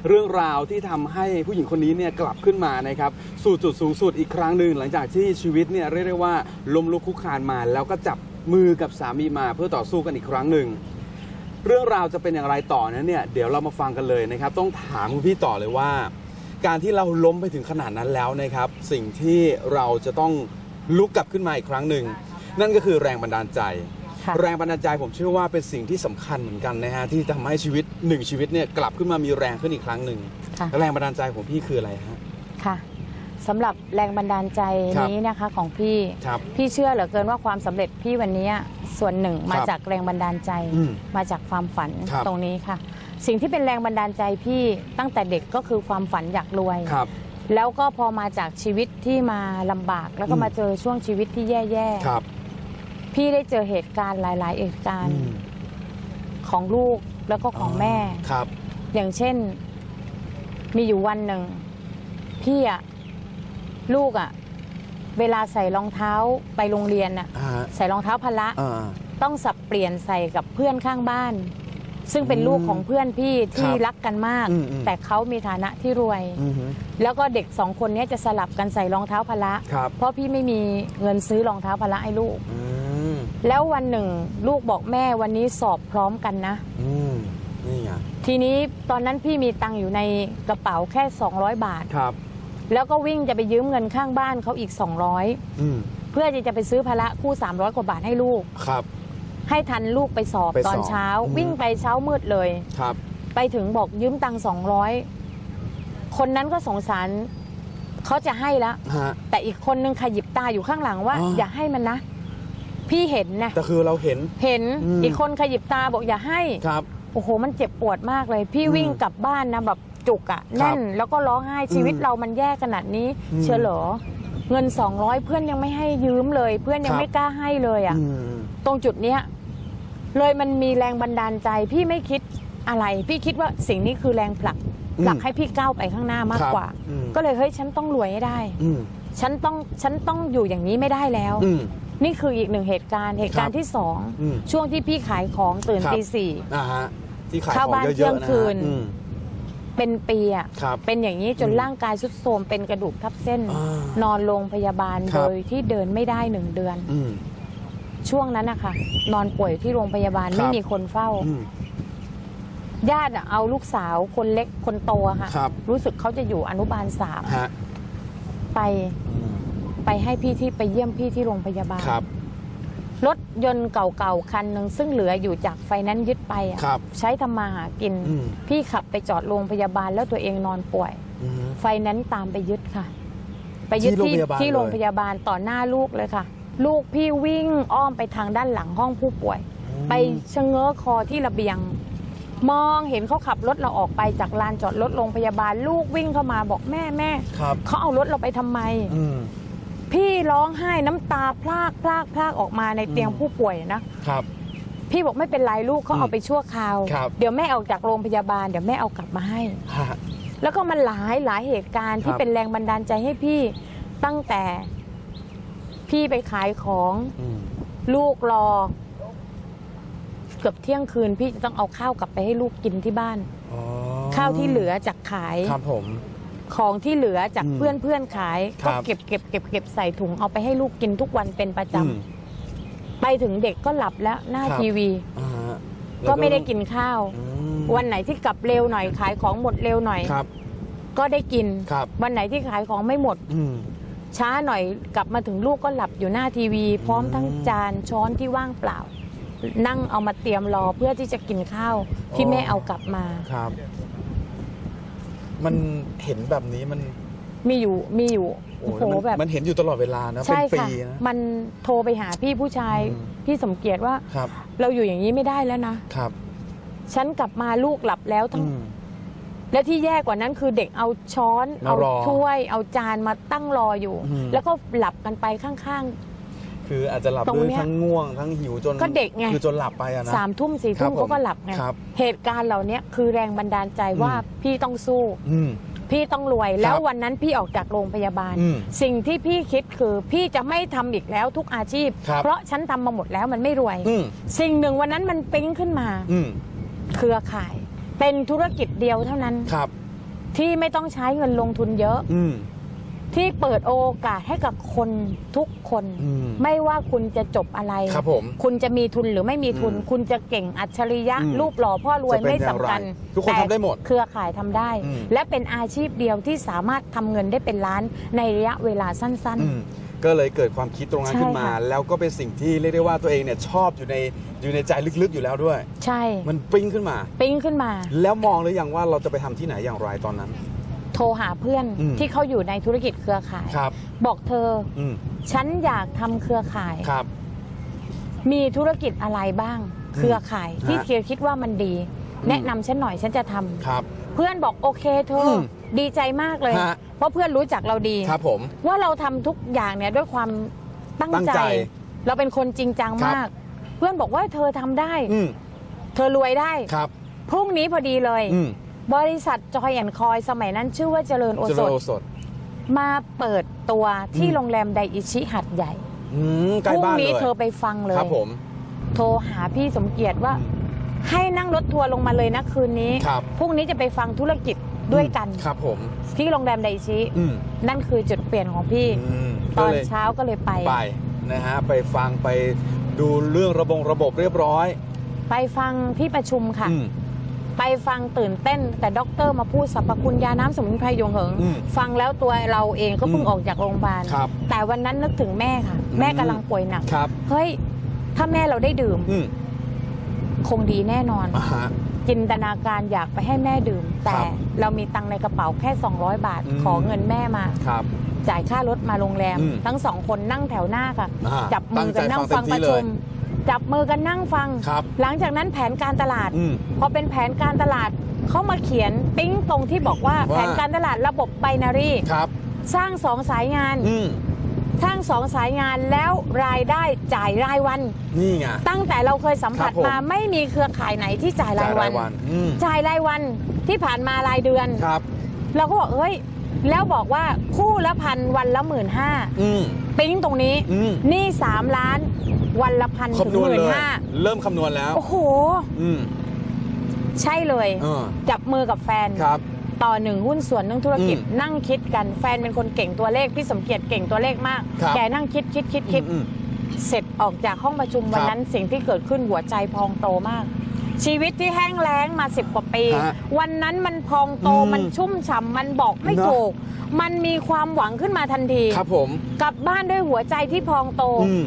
[SPEAKER 1] เรื่องราวที่ทำให้ผู้หญิงคนนี้เนี่ยกลับขึ้นมานะครับสู่จุดสูงสุดอีกครั้งหนึ่งหลังจากที่ชีวิตเนี่ยเรียกได้ว่าล้มลุกคลุกคลานมา แล้วก็จับมือกับสามีมาเพื่อต่อสู้กันอีกครั้งหนึ่ง เรื่องราวจะเป็นอย่างไรต่อนั้นเนี่ยเดี๋ยวเรามาฟังกันเลยนะครับต้องถามคุณพี่ต่อเลยว่า การที่เราล้มไปถึงขนาดนั้นแล้วนะครับ สิ่งที่เราจะต้องลุกกลับขึ้นมาอีกครั้งหนึ่งนั่นก็คือแรงบันดาลใจ
[SPEAKER 2] ค่ะ
[SPEAKER 1] แรงบันดาลใจผมเชื่อว่าเป็นสิ่งที่สำคัญเหมือนกันนะฮะที่ทำให้ชีวิตหนึ่งชีวิตเนี่ยกลับขึ้นมามีแรงขึ้นอีกครั้งหนึ่ง
[SPEAKER 2] ค่ะ
[SPEAKER 1] แรงบันดาลใจของพี่คืออะไรฮะ
[SPEAKER 2] ค่ะสำหรับแรงบันดาลใจ
[SPEAKER 1] ครับ
[SPEAKER 2] นี้นะคะของพี่
[SPEAKER 1] ครับ
[SPEAKER 2] พี่เชื่อเหลือเกินว่าความสำเร็จพี่วันนี้ส่วนหนึ่งมา
[SPEAKER 1] ครับ
[SPEAKER 2] จากแรงบันดาลใจ
[SPEAKER 1] อืม
[SPEAKER 2] มาจากความฝัน
[SPEAKER 1] ครับ
[SPEAKER 2] ตรงนี้ค่ะ สิ่งที่เป็นแรงบันดาลใจพี่ตั้งแต่เด็กก็คือความฝันอยากรวย
[SPEAKER 1] ครับ
[SPEAKER 2] แล้วก็พอมาจากชีวิตที่มาลำบาก แล้วก็
[SPEAKER 1] อืม
[SPEAKER 2] มาเจอช่วงชีวิตที่แย่
[SPEAKER 1] ครับ
[SPEAKER 2] ๆ พี่ได้เจอเหตุการณ์หลาย ๆ เหตุการ
[SPEAKER 1] อื
[SPEAKER 2] ณ์
[SPEAKER 1] ม
[SPEAKER 2] ของลูกแล้วก็ของแม่
[SPEAKER 1] ครับ
[SPEAKER 2] อย่างเช่น มีอยู่วันหนึ่ง พี่อะลูกอะเวลาใส่รองเท้าไปโรงเรียนอะ
[SPEAKER 1] อ่า
[SPEAKER 2] ใส่รองเท้าพละ
[SPEAKER 1] อ่า
[SPEAKER 2] ต้องสับเปลี่ยนใส่กับเพื่อนข้างบ้าน ซึ่งเป็น
[SPEAKER 1] อืม
[SPEAKER 2] ลูกของเพื่อนพี่ที่
[SPEAKER 1] ครับ
[SPEAKER 2] รักกันมาก
[SPEAKER 1] อืมอืม
[SPEAKER 2] แต่เขามีฐานะที่รวย
[SPEAKER 1] อือฮึ
[SPEAKER 2] แล้วก็เด็กสองคนเนี้ยจะสลับกันใส่รองเท้าพละ
[SPEAKER 1] ครับ
[SPEAKER 2] เพราะพี่ไม่มีเงินซื้อรองเท้าพละให้ลูก
[SPEAKER 1] อืม
[SPEAKER 2] แล้ววันหนึ่งลูกบอกแม่วันนี้สอบพร้อมกันนะ
[SPEAKER 1] อืมนี่ไง
[SPEAKER 2] ทีนี้ตอนนั้นพี่มีตังค์อยู่ในกระเป๋าแค่ 200 บาท
[SPEAKER 1] ครับ
[SPEAKER 2] แล้วก็วิ่งจะไปยืมเงินข้างบ้านเขาอีก200
[SPEAKER 1] อืม
[SPEAKER 2] เพื่อที่จะไปซื้อพละคู่ 300 กว่าบาทให้ลูก
[SPEAKER 1] ครับ
[SPEAKER 2] ให้ทันลูกไปสอบ
[SPEAKER 1] ไปสอบ
[SPEAKER 2] ตอนเช้า
[SPEAKER 1] อืม
[SPEAKER 2] วิ่งไปเช้ามืดเลย
[SPEAKER 1] ครับ
[SPEAKER 2] ไปถึงบอกยืมตังค์200 คนนั้นก็สงสารเขาจะให้แล้ว
[SPEAKER 1] ฮะ
[SPEAKER 2] แต่อีกคนนึงขยิบตาอยู่ข้างหลังว่า
[SPEAKER 1] อ๋ออ
[SPEAKER 2] อ ย่าให้มันนะ พี่เห็นนะ
[SPEAKER 1] แต่คือเราเห็น
[SPEAKER 2] เห็น
[SPEAKER 1] อืม
[SPEAKER 2] อีกคนขยิบตาบอกอย่าให้
[SPEAKER 1] ครับ
[SPEAKER 2] โอ้โห มันเจ็บปวดมากเลย พี่
[SPEAKER 1] อืม
[SPEAKER 2] วิ่งกลับบ้านนะแบบจุกอะแน่นแล้วก็ร้องไห้ชีวิต
[SPEAKER 1] อืม
[SPEAKER 2] เรามันแย่ขนาดนี้
[SPEAKER 1] อืม
[SPEAKER 2] เชื่อเหรอเงิน 200 เพื่อนยังไม่ให้ยืมเลย เพื่อนยั
[SPEAKER 1] ค
[SPEAKER 2] ง
[SPEAKER 1] รับ
[SPEAKER 2] ไม่กล้าให้เลยอะ
[SPEAKER 1] อืม
[SPEAKER 2] ตรงจุดเนี้ยเลยมันมีแรงบันดาลใจ พี่ไม่คิดอะไร พี่คิดว่าสิ่งนี้คือแรงผลัก
[SPEAKER 1] อืม
[SPEAKER 2] ผลักให้พี่ก้าวไปข้างหน้ามาก
[SPEAKER 1] ครับ
[SPEAKER 2] กว่า
[SPEAKER 1] อืม
[SPEAKER 2] ก็เลยเฮ้ยฉันต้องรวยให้ได้
[SPEAKER 1] อืม
[SPEAKER 2] ฉันต้องฉันต้องอยู่อย่างนี้ไม่ได้แล้ว
[SPEAKER 1] อืม
[SPEAKER 2] นี่คืออีกหนึ่งเหตุการณ์เหตุการ
[SPEAKER 1] ครั
[SPEAKER 2] ณ์
[SPEAKER 1] บ
[SPEAKER 2] ที่สอง
[SPEAKER 1] อืม
[SPEAKER 2] ช่วงที่พี่ขายของตื่น
[SPEAKER 1] ครับ
[SPEAKER 2] ตีสี่
[SPEAKER 1] อ่าฮะที่ขายข
[SPEAKER 2] เข้า
[SPEAKER 1] อง
[SPEAKER 2] บ้าน
[SPEAKER 1] เย
[SPEAKER 2] เที่ย
[SPEAKER 1] อะ
[SPEAKER 2] ง
[SPEAKER 1] ๆนะ
[SPEAKER 2] คืน
[SPEAKER 1] อืม
[SPEAKER 2] เป็นปีอะ
[SPEAKER 1] ครับ
[SPEAKER 2] เป็นอย่างนี้จน
[SPEAKER 1] อืม
[SPEAKER 2] ร่างกายสุดโทรมเป็นกระดูกทับเส้น
[SPEAKER 1] อ่าน
[SPEAKER 2] อนโรงพยาบาล
[SPEAKER 1] ครั
[SPEAKER 2] โด
[SPEAKER 1] บ
[SPEAKER 2] ยที่เดินไม่ได้หนึ่งเดือน
[SPEAKER 1] อืม
[SPEAKER 2] ช่วงนั้นนะคะนอนป่วยที่โรงพยาบาล
[SPEAKER 1] ครับ
[SPEAKER 2] ไม่มีคนเฝ้า
[SPEAKER 1] อืม
[SPEAKER 2] ญาติอะเอาลูกสาวคนเล็กคนโตอะค่ะ
[SPEAKER 1] ครับ
[SPEAKER 2] รู้สึกเขาจะอยู่อนุบาลสาม
[SPEAKER 1] ฮะ
[SPEAKER 2] ไป
[SPEAKER 1] อืม
[SPEAKER 2] ไปให้พี่ที่ไปเยี่ยมพี่ที่โรงพยาบาล
[SPEAKER 1] ครับ
[SPEAKER 2] รถยนต์เก่าๆคันหนึ่งซึ่งเหลืออยู่จากไฟนั้นซ์ยึดไปอะ
[SPEAKER 1] ครับ
[SPEAKER 2] ใช้ทำมาหากิน
[SPEAKER 1] อืม
[SPEAKER 2] พี่ขับไปจอดโรงพยาบาลแล้วตัวเองนอนป่วย
[SPEAKER 1] อืม
[SPEAKER 2] ไฟนั้นซ์ตามไปยึดค่ะ ไปยึด
[SPEAKER 1] ที่
[SPEAKER 2] ที่
[SPEAKER 1] โรงพยาบาลเลย
[SPEAKER 2] ที่โรงพยาบาลต่อหน้าลูกเลยค่ะ ลูกพี่วิ่งอ้อมไปทางด้านหลังห้องผู้ป่วย ไปชะเง้อคอที่ระเบียง มองเห็นเขาขับรถเราออกไปจากลานจอดรถโรงพยาบาล ลูกวิ่งเข้ามาบอกแม่แม่
[SPEAKER 1] ครับ
[SPEAKER 2] เขาเอารถเราไปทำไม
[SPEAKER 1] อืม
[SPEAKER 2] พี่ร้องไห้น้ำตาพลากพลากพลากออกมาในเตียง
[SPEAKER 1] อืม
[SPEAKER 2] ผู้ป่วยนะ
[SPEAKER 1] ครับ
[SPEAKER 2] พี่บอกไม่เป็นไรลูกเขา
[SPEAKER 1] อืม
[SPEAKER 2] เอาไปชั่วคราว
[SPEAKER 1] ครับ
[SPEAKER 2] เดี๋ยวแม่ออกจากโรงพยาบาลเดี๋ยวแม่เอากลับมาให้
[SPEAKER 1] ฮะ
[SPEAKER 2] แล้วก็มันหลายหลายเหตุการณ์ที่
[SPEAKER 1] ครับ
[SPEAKER 2] เป็นแรงบันดาลใจให้พี่ตั้งแต่ พี่ไปขายของ
[SPEAKER 1] อืม
[SPEAKER 2] ลูกรอ เกือบเที่ยงคืน พี่จะต้องเอาข้าวกลับไปให้ลูกกินที่บ้าน
[SPEAKER 1] อ๋อ
[SPEAKER 2] ข้าวที่เหลือจากขาย
[SPEAKER 1] ครับผม
[SPEAKER 2] ของที่เหลือจาก
[SPEAKER 1] อืม
[SPEAKER 2] เพื่อนเพื่อนๆขาย
[SPEAKER 1] ครั
[SPEAKER 2] ก็
[SPEAKER 1] บ
[SPEAKER 2] เก็บเก็บเก็บเก็บใส่ถุงเอาไปให้ลูกกินทุกวันเป็นประจำ
[SPEAKER 1] อืม
[SPEAKER 2] ไปถึงเด็กก็หลับแล้วหน้า
[SPEAKER 1] ครับ
[SPEAKER 2] ทีวี
[SPEAKER 1] อ่าฮะ
[SPEAKER 2] ก็ไม่ได้กินข้าว
[SPEAKER 1] อืม
[SPEAKER 2] วันไหนที่กลับเร็วหน่อยขายของหมดเร็วหน่อย
[SPEAKER 1] ครับ
[SPEAKER 2] ก็ได้กิน
[SPEAKER 1] ครับ
[SPEAKER 2] วันไหนที่ขายของไม่หมด
[SPEAKER 1] อืม
[SPEAKER 2] ช้าหน่อยกลับมาถึงลูกก็หลับอยู่หน้าทีวี พร้อมทั้ง
[SPEAKER 1] อืม
[SPEAKER 2] จานช้อนที่ว่างเปล่า นั่งเอามาเตรียมรอเพื่อที่จะกินข้าวที่
[SPEAKER 1] อ๋อ
[SPEAKER 2] แม่เอากลับมา
[SPEAKER 1] ครับ มันเห็นแบบนี้มัน
[SPEAKER 2] มีอยู่มีอยู่
[SPEAKER 1] โอ้
[SPEAKER 2] โอ้
[SPEAKER 1] โห
[SPEAKER 2] โห
[SPEAKER 1] มัน
[SPEAKER 2] แบบ
[SPEAKER 1] มันเห็นอยู่ตลอดเวลานะ
[SPEAKER 2] ใช่
[SPEAKER 1] เป็นปี
[SPEAKER 2] ค่ะ
[SPEAKER 1] นะ
[SPEAKER 2] มันโทรไปหาพี่ผู้ชาย
[SPEAKER 1] อืม
[SPEAKER 2] พี่สมเกียรติว่า
[SPEAKER 1] ครับ
[SPEAKER 2] เราอยู่อย่างนี้ไม่ได้แล้วนะ
[SPEAKER 1] ครับ
[SPEAKER 2] ฉันกลับมาลูกหลับแล้วทั้ง
[SPEAKER 1] อืม
[SPEAKER 2] และที่แย่กว่านั้นคือเด็กเอาช้อน
[SPEAKER 1] มา
[SPEAKER 2] เอา
[SPEAKER 1] รอ
[SPEAKER 2] ถ้วย เอาจานมาตั้งรออยู่
[SPEAKER 1] อืม
[SPEAKER 2] แล้วก็หลับกันไปข้าง
[SPEAKER 1] คืออาจจะหลับ
[SPEAKER 2] ตรง
[SPEAKER 1] ด้วย
[SPEAKER 2] เนี้ย
[SPEAKER 1] ทั้งง่วงทั้งหิวจน
[SPEAKER 2] ก็เด็กไง
[SPEAKER 1] คือจนหลับไปอะนะ
[SPEAKER 2] ๆสามทุ่มสี่
[SPEAKER 1] ครั
[SPEAKER 2] ทุ่
[SPEAKER 1] บ
[SPEAKER 2] ม
[SPEAKER 1] ผม
[SPEAKER 2] เขาก็หลับไง
[SPEAKER 1] ครับ
[SPEAKER 2] เหตุการณ์เหล่านี้คือแรงบันดาลใจว่า
[SPEAKER 1] อืม
[SPEAKER 2] พี่ต้องสู้
[SPEAKER 1] อืม
[SPEAKER 2] พี่ต้องรวย แล้ววันนั้นพี่ออกจากโรงพยาบาล
[SPEAKER 1] อืม
[SPEAKER 2] สิ่งที่พี่คิดคือพี่จะไม่ทำอีกแล้วทุกอาชีพ
[SPEAKER 1] ครับ
[SPEAKER 2] เพราะฉันทำมาหมดแล้วมันไม่รวย
[SPEAKER 1] อืม
[SPEAKER 2] สิ่งหนึ่งวันนั้นมันปิ๊งขึ้นมา
[SPEAKER 1] อืม
[SPEAKER 2] เครือข่าย เป็นธุรกิจเดียวเท่านั้น
[SPEAKER 1] ครับ
[SPEAKER 2] ที่ไม่ต้องใช้เงินลงทุนเยอะ
[SPEAKER 1] อืม
[SPEAKER 2] ที่เปิดโอกาสให้กับคนทุกคน
[SPEAKER 1] อืม
[SPEAKER 2] ไม่ว่าคุณจะจบอะไร
[SPEAKER 1] ครับผม
[SPEAKER 2] คุณจะมีทุนหรือไม่มีทุน
[SPEAKER 1] อืม
[SPEAKER 2] คุณจะเก่งอัจฉริยะ
[SPEAKER 1] อืม
[SPEAKER 2] รูปหล่อพ่อรวย
[SPEAKER 1] จะเป็น
[SPEAKER 2] ไม่สำคัญ
[SPEAKER 1] อย่างไรทุกคน
[SPEAKER 2] แต่
[SPEAKER 1] ทำได้หมด
[SPEAKER 2] เครือข่ายทำได้
[SPEAKER 1] อืม
[SPEAKER 2] และเป็นอาชีพเดียวที่สามารถทำเงินได้เป็นล้านในระยะเวลาสั้น
[SPEAKER 1] อืมก็เลยเกิดความคิดตรงนั้น
[SPEAKER 2] ใช่
[SPEAKER 1] ขึ้นมา
[SPEAKER 2] ค่ะ
[SPEAKER 1] แล้วก็เป็นสิ่งที่เรียกได้ว่าตัวเองเนี่ยชอบอยู่ในอยู่ในใจลึกๆอยู่แล้วด้วย
[SPEAKER 2] ๆ ใช่
[SPEAKER 1] มันปิ้งขึ้นมา
[SPEAKER 2] ปิ๊งขึ้นมา
[SPEAKER 1] แล้วมองหรือยังว่าเราจะไปทำที่ไหนอย่างไรตอนนั้น
[SPEAKER 2] โทรหาเพื่อน
[SPEAKER 1] อืม
[SPEAKER 2] ที่เขาอยู่ในธุรกิจเครือข่าย
[SPEAKER 1] ครับ
[SPEAKER 2] บอกเธอ
[SPEAKER 1] อืม
[SPEAKER 2] ฉันอยากทำเครือข่าย
[SPEAKER 1] ครับ
[SPEAKER 2] มีธุรกิจอะไรบ้าง เครือข่ายที่
[SPEAKER 1] ฮะ
[SPEAKER 2] เคียคิดว่ามันดี แนะนำฉันหน่อยฉันจะทำ
[SPEAKER 1] ครับ
[SPEAKER 2] เพื่อนบอกโอเคเธออ
[SPEAKER 1] ม
[SPEAKER 2] ดีใจมากเลย
[SPEAKER 1] ฮะ
[SPEAKER 2] เพราะเพื่อนรู้จักเราดี
[SPEAKER 1] ครับผม
[SPEAKER 2] ว่าเราทำทุกอย่างเนี่ยด้วยความตั้ง
[SPEAKER 1] ตั้ง
[SPEAKER 2] ใจ
[SPEAKER 1] ใจ
[SPEAKER 2] เราเป็นคนจริงจัง
[SPEAKER 1] ครับ
[SPEAKER 2] มาก เพื่อนบอกว่าเธอทำได้
[SPEAKER 1] อืม
[SPEAKER 2] เธอรวยได้
[SPEAKER 1] ครับ
[SPEAKER 2] พรุ่งนี้พอดีเลย
[SPEAKER 1] อืม
[SPEAKER 2] บริษัทจอยแอนคอยสมัยนั้นชื่อว่าเจริญโอ
[SPEAKER 1] เจ
[SPEAKER 2] ส
[SPEAKER 1] ริญ
[SPEAKER 2] ถ
[SPEAKER 1] โอสถ
[SPEAKER 2] มาเปิดตัวที่
[SPEAKER 1] อืม
[SPEAKER 2] โรงแรมไดอิชิหัดใหญ่
[SPEAKER 1] อืมใก
[SPEAKER 2] พ
[SPEAKER 1] ล้
[SPEAKER 2] รุ่ง
[SPEAKER 1] บ้านเล
[SPEAKER 2] นี้
[SPEAKER 1] ย
[SPEAKER 2] เธอไปฟังเลย
[SPEAKER 1] ครับผม
[SPEAKER 2] โทรหาพี่สมเกียรติว่า
[SPEAKER 1] อืม
[SPEAKER 2] ให้นั่งรถทัวร์ลงมาเลยนะคืนนี้
[SPEAKER 1] ครับ
[SPEAKER 2] พรุ่งนี้จะไปฟังธุรกิจด้วยกัน
[SPEAKER 1] ครับผม
[SPEAKER 2] ที่โรงแรมไดอิชิ
[SPEAKER 1] อืม
[SPEAKER 2] นั่นคือจุดเปลี่ยนของพี่
[SPEAKER 1] อืม
[SPEAKER 2] ตอน
[SPEAKER 1] ก็เลย
[SPEAKER 2] เช้าก็เลยไป
[SPEAKER 1] ไปนะฮะไปฟังไปดูเรื่องระบบระบบเรียบร้อย
[SPEAKER 2] ไปฟังที่ประชุมค่ะ
[SPEAKER 1] อืม
[SPEAKER 2] ไปฟังตื่นเต้น แต่ด็อกเตอร์มาพูดสรรพคุณยาน้ำสมุนไพรยงเหิง
[SPEAKER 1] อืม
[SPEAKER 2] ฟังแล้วตัวเราเองก็เพิ่ง
[SPEAKER 1] อืม
[SPEAKER 2] ออกจากโรงพยาบาล
[SPEAKER 1] ครับ
[SPEAKER 2] แต่วันนั้นนึกถึงแม่ค่ะ แม่
[SPEAKER 1] อืม
[SPEAKER 2] กำลังป่วยหนัก
[SPEAKER 1] ครับ
[SPEAKER 2] เฮ้ย ถ้าแม่เราได้ดื่ม
[SPEAKER 1] อืม
[SPEAKER 2] คงดีแน่นอน
[SPEAKER 1] อ่าฮะ
[SPEAKER 2] จินตนาการอยากไปให้แม่ดื่ม แต่
[SPEAKER 1] ครับ
[SPEAKER 2] เรามีตังค์ในกระเป๋าแค่ 200 บาท
[SPEAKER 1] อืม
[SPEAKER 2] ขอเงินแม่มา
[SPEAKER 1] ครับ
[SPEAKER 2] จ่ายค่ารถมาโรงแรม
[SPEAKER 1] อืม
[SPEAKER 2] ทั้งสองคนนั่งแถวหน้าค่ะ
[SPEAKER 1] อ่า
[SPEAKER 2] จับมือกัน
[SPEAKER 1] ตั้
[SPEAKER 2] นั่
[SPEAKER 1] ง
[SPEAKER 2] ง
[SPEAKER 1] ใจฟั
[SPEAKER 2] ฟั
[SPEAKER 1] ง
[SPEAKER 2] ง
[SPEAKER 1] เต็มที่
[SPEAKER 2] ประชุม
[SPEAKER 1] เลย
[SPEAKER 2] จับมือกันนั่งฟัง
[SPEAKER 1] ครับ
[SPEAKER 2] หลังจากนั้นแผนการตลาด
[SPEAKER 1] อืม
[SPEAKER 2] พอเป็นแผนการตลาดเขามาเขียนปิ๊งตรงที่บอกว่า
[SPEAKER 1] ว่า
[SPEAKER 2] แผนการตลาดระบบไบนารี
[SPEAKER 1] ครับ
[SPEAKER 2] สร้างสองสายงาน
[SPEAKER 1] อืม
[SPEAKER 2] สร้างสองสายงานแล้วรายได้จ่ายรายวัน
[SPEAKER 1] นี่ไง
[SPEAKER 2] ตั้งแต่เราเคยสัมผัส
[SPEAKER 1] ครับผม
[SPEAKER 2] มาไม่มีเครือข่ายไหนที่จ่ายรายวัน
[SPEAKER 1] อืม
[SPEAKER 2] จ่ายรายวันที่ผ่านมารายเดือน
[SPEAKER 1] ครับ
[SPEAKER 2] เราก็บอกเฮ้ย แล้วบอกว่าคู่ละพันวันละหมื่นห้า
[SPEAKER 1] อืม
[SPEAKER 2] ปิ๊งตรงนี้
[SPEAKER 1] อืม
[SPEAKER 2] นี่สามล้าน วันละพันถึง
[SPEAKER 1] คำนวณ
[SPEAKER 2] หมื่น
[SPEAKER 1] เลย
[SPEAKER 2] ห้า
[SPEAKER 1] เริ่มคำนวณแล้ว
[SPEAKER 2] โอ้โห
[SPEAKER 1] อืม
[SPEAKER 2] ใช่เลย
[SPEAKER 1] เออ
[SPEAKER 2] จับมือกับแฟน
[SPEAKER 1] ครับ
[SPEAKER 2] ต่อหนึ่งหุ้นส่วนเรื่องธุรกิจ
[SPEAKER 1] อืม
[SPEAKER 2] นั่งคิดกันแฟนเป็นคนเก่งตัวเลขพี่สมเกียรติเก่งตัวเลขมาก
[SPEAKER 1] ครับ
[SPEAKER 2] แกนั่งคิดคิดคิดคิด
[SPEAKER 1] อืม
[SPEAKER 2] เสร็จออกจากห้องประชุมวัน
[SPEAKER 1] ครับ
[SPEAKER 2] นั้นสิ่งที่เกิดขึ้นหัวใจพองโตมาก ชีวิตที่แห้งแล้งมาสิบกว่าปี
[SPEAKER 1] ฮะ
[SPEAKER 2] วันนั้นมันพองโต
[SPEAKER 1] อืม
[SPEAKER 2] มันชุ่มฉ่ำมันบอกไม่
[SPEAKER 1] เนอะ
[SPEAKER 2] ถูก มันมีความหวังขึ้นมาทันที
[SPEAKER 1] ครับผม
[SPEAKER 2] กลับบ้านด้วยหัวใจที่พองโต
[SPEAKER 1] อืม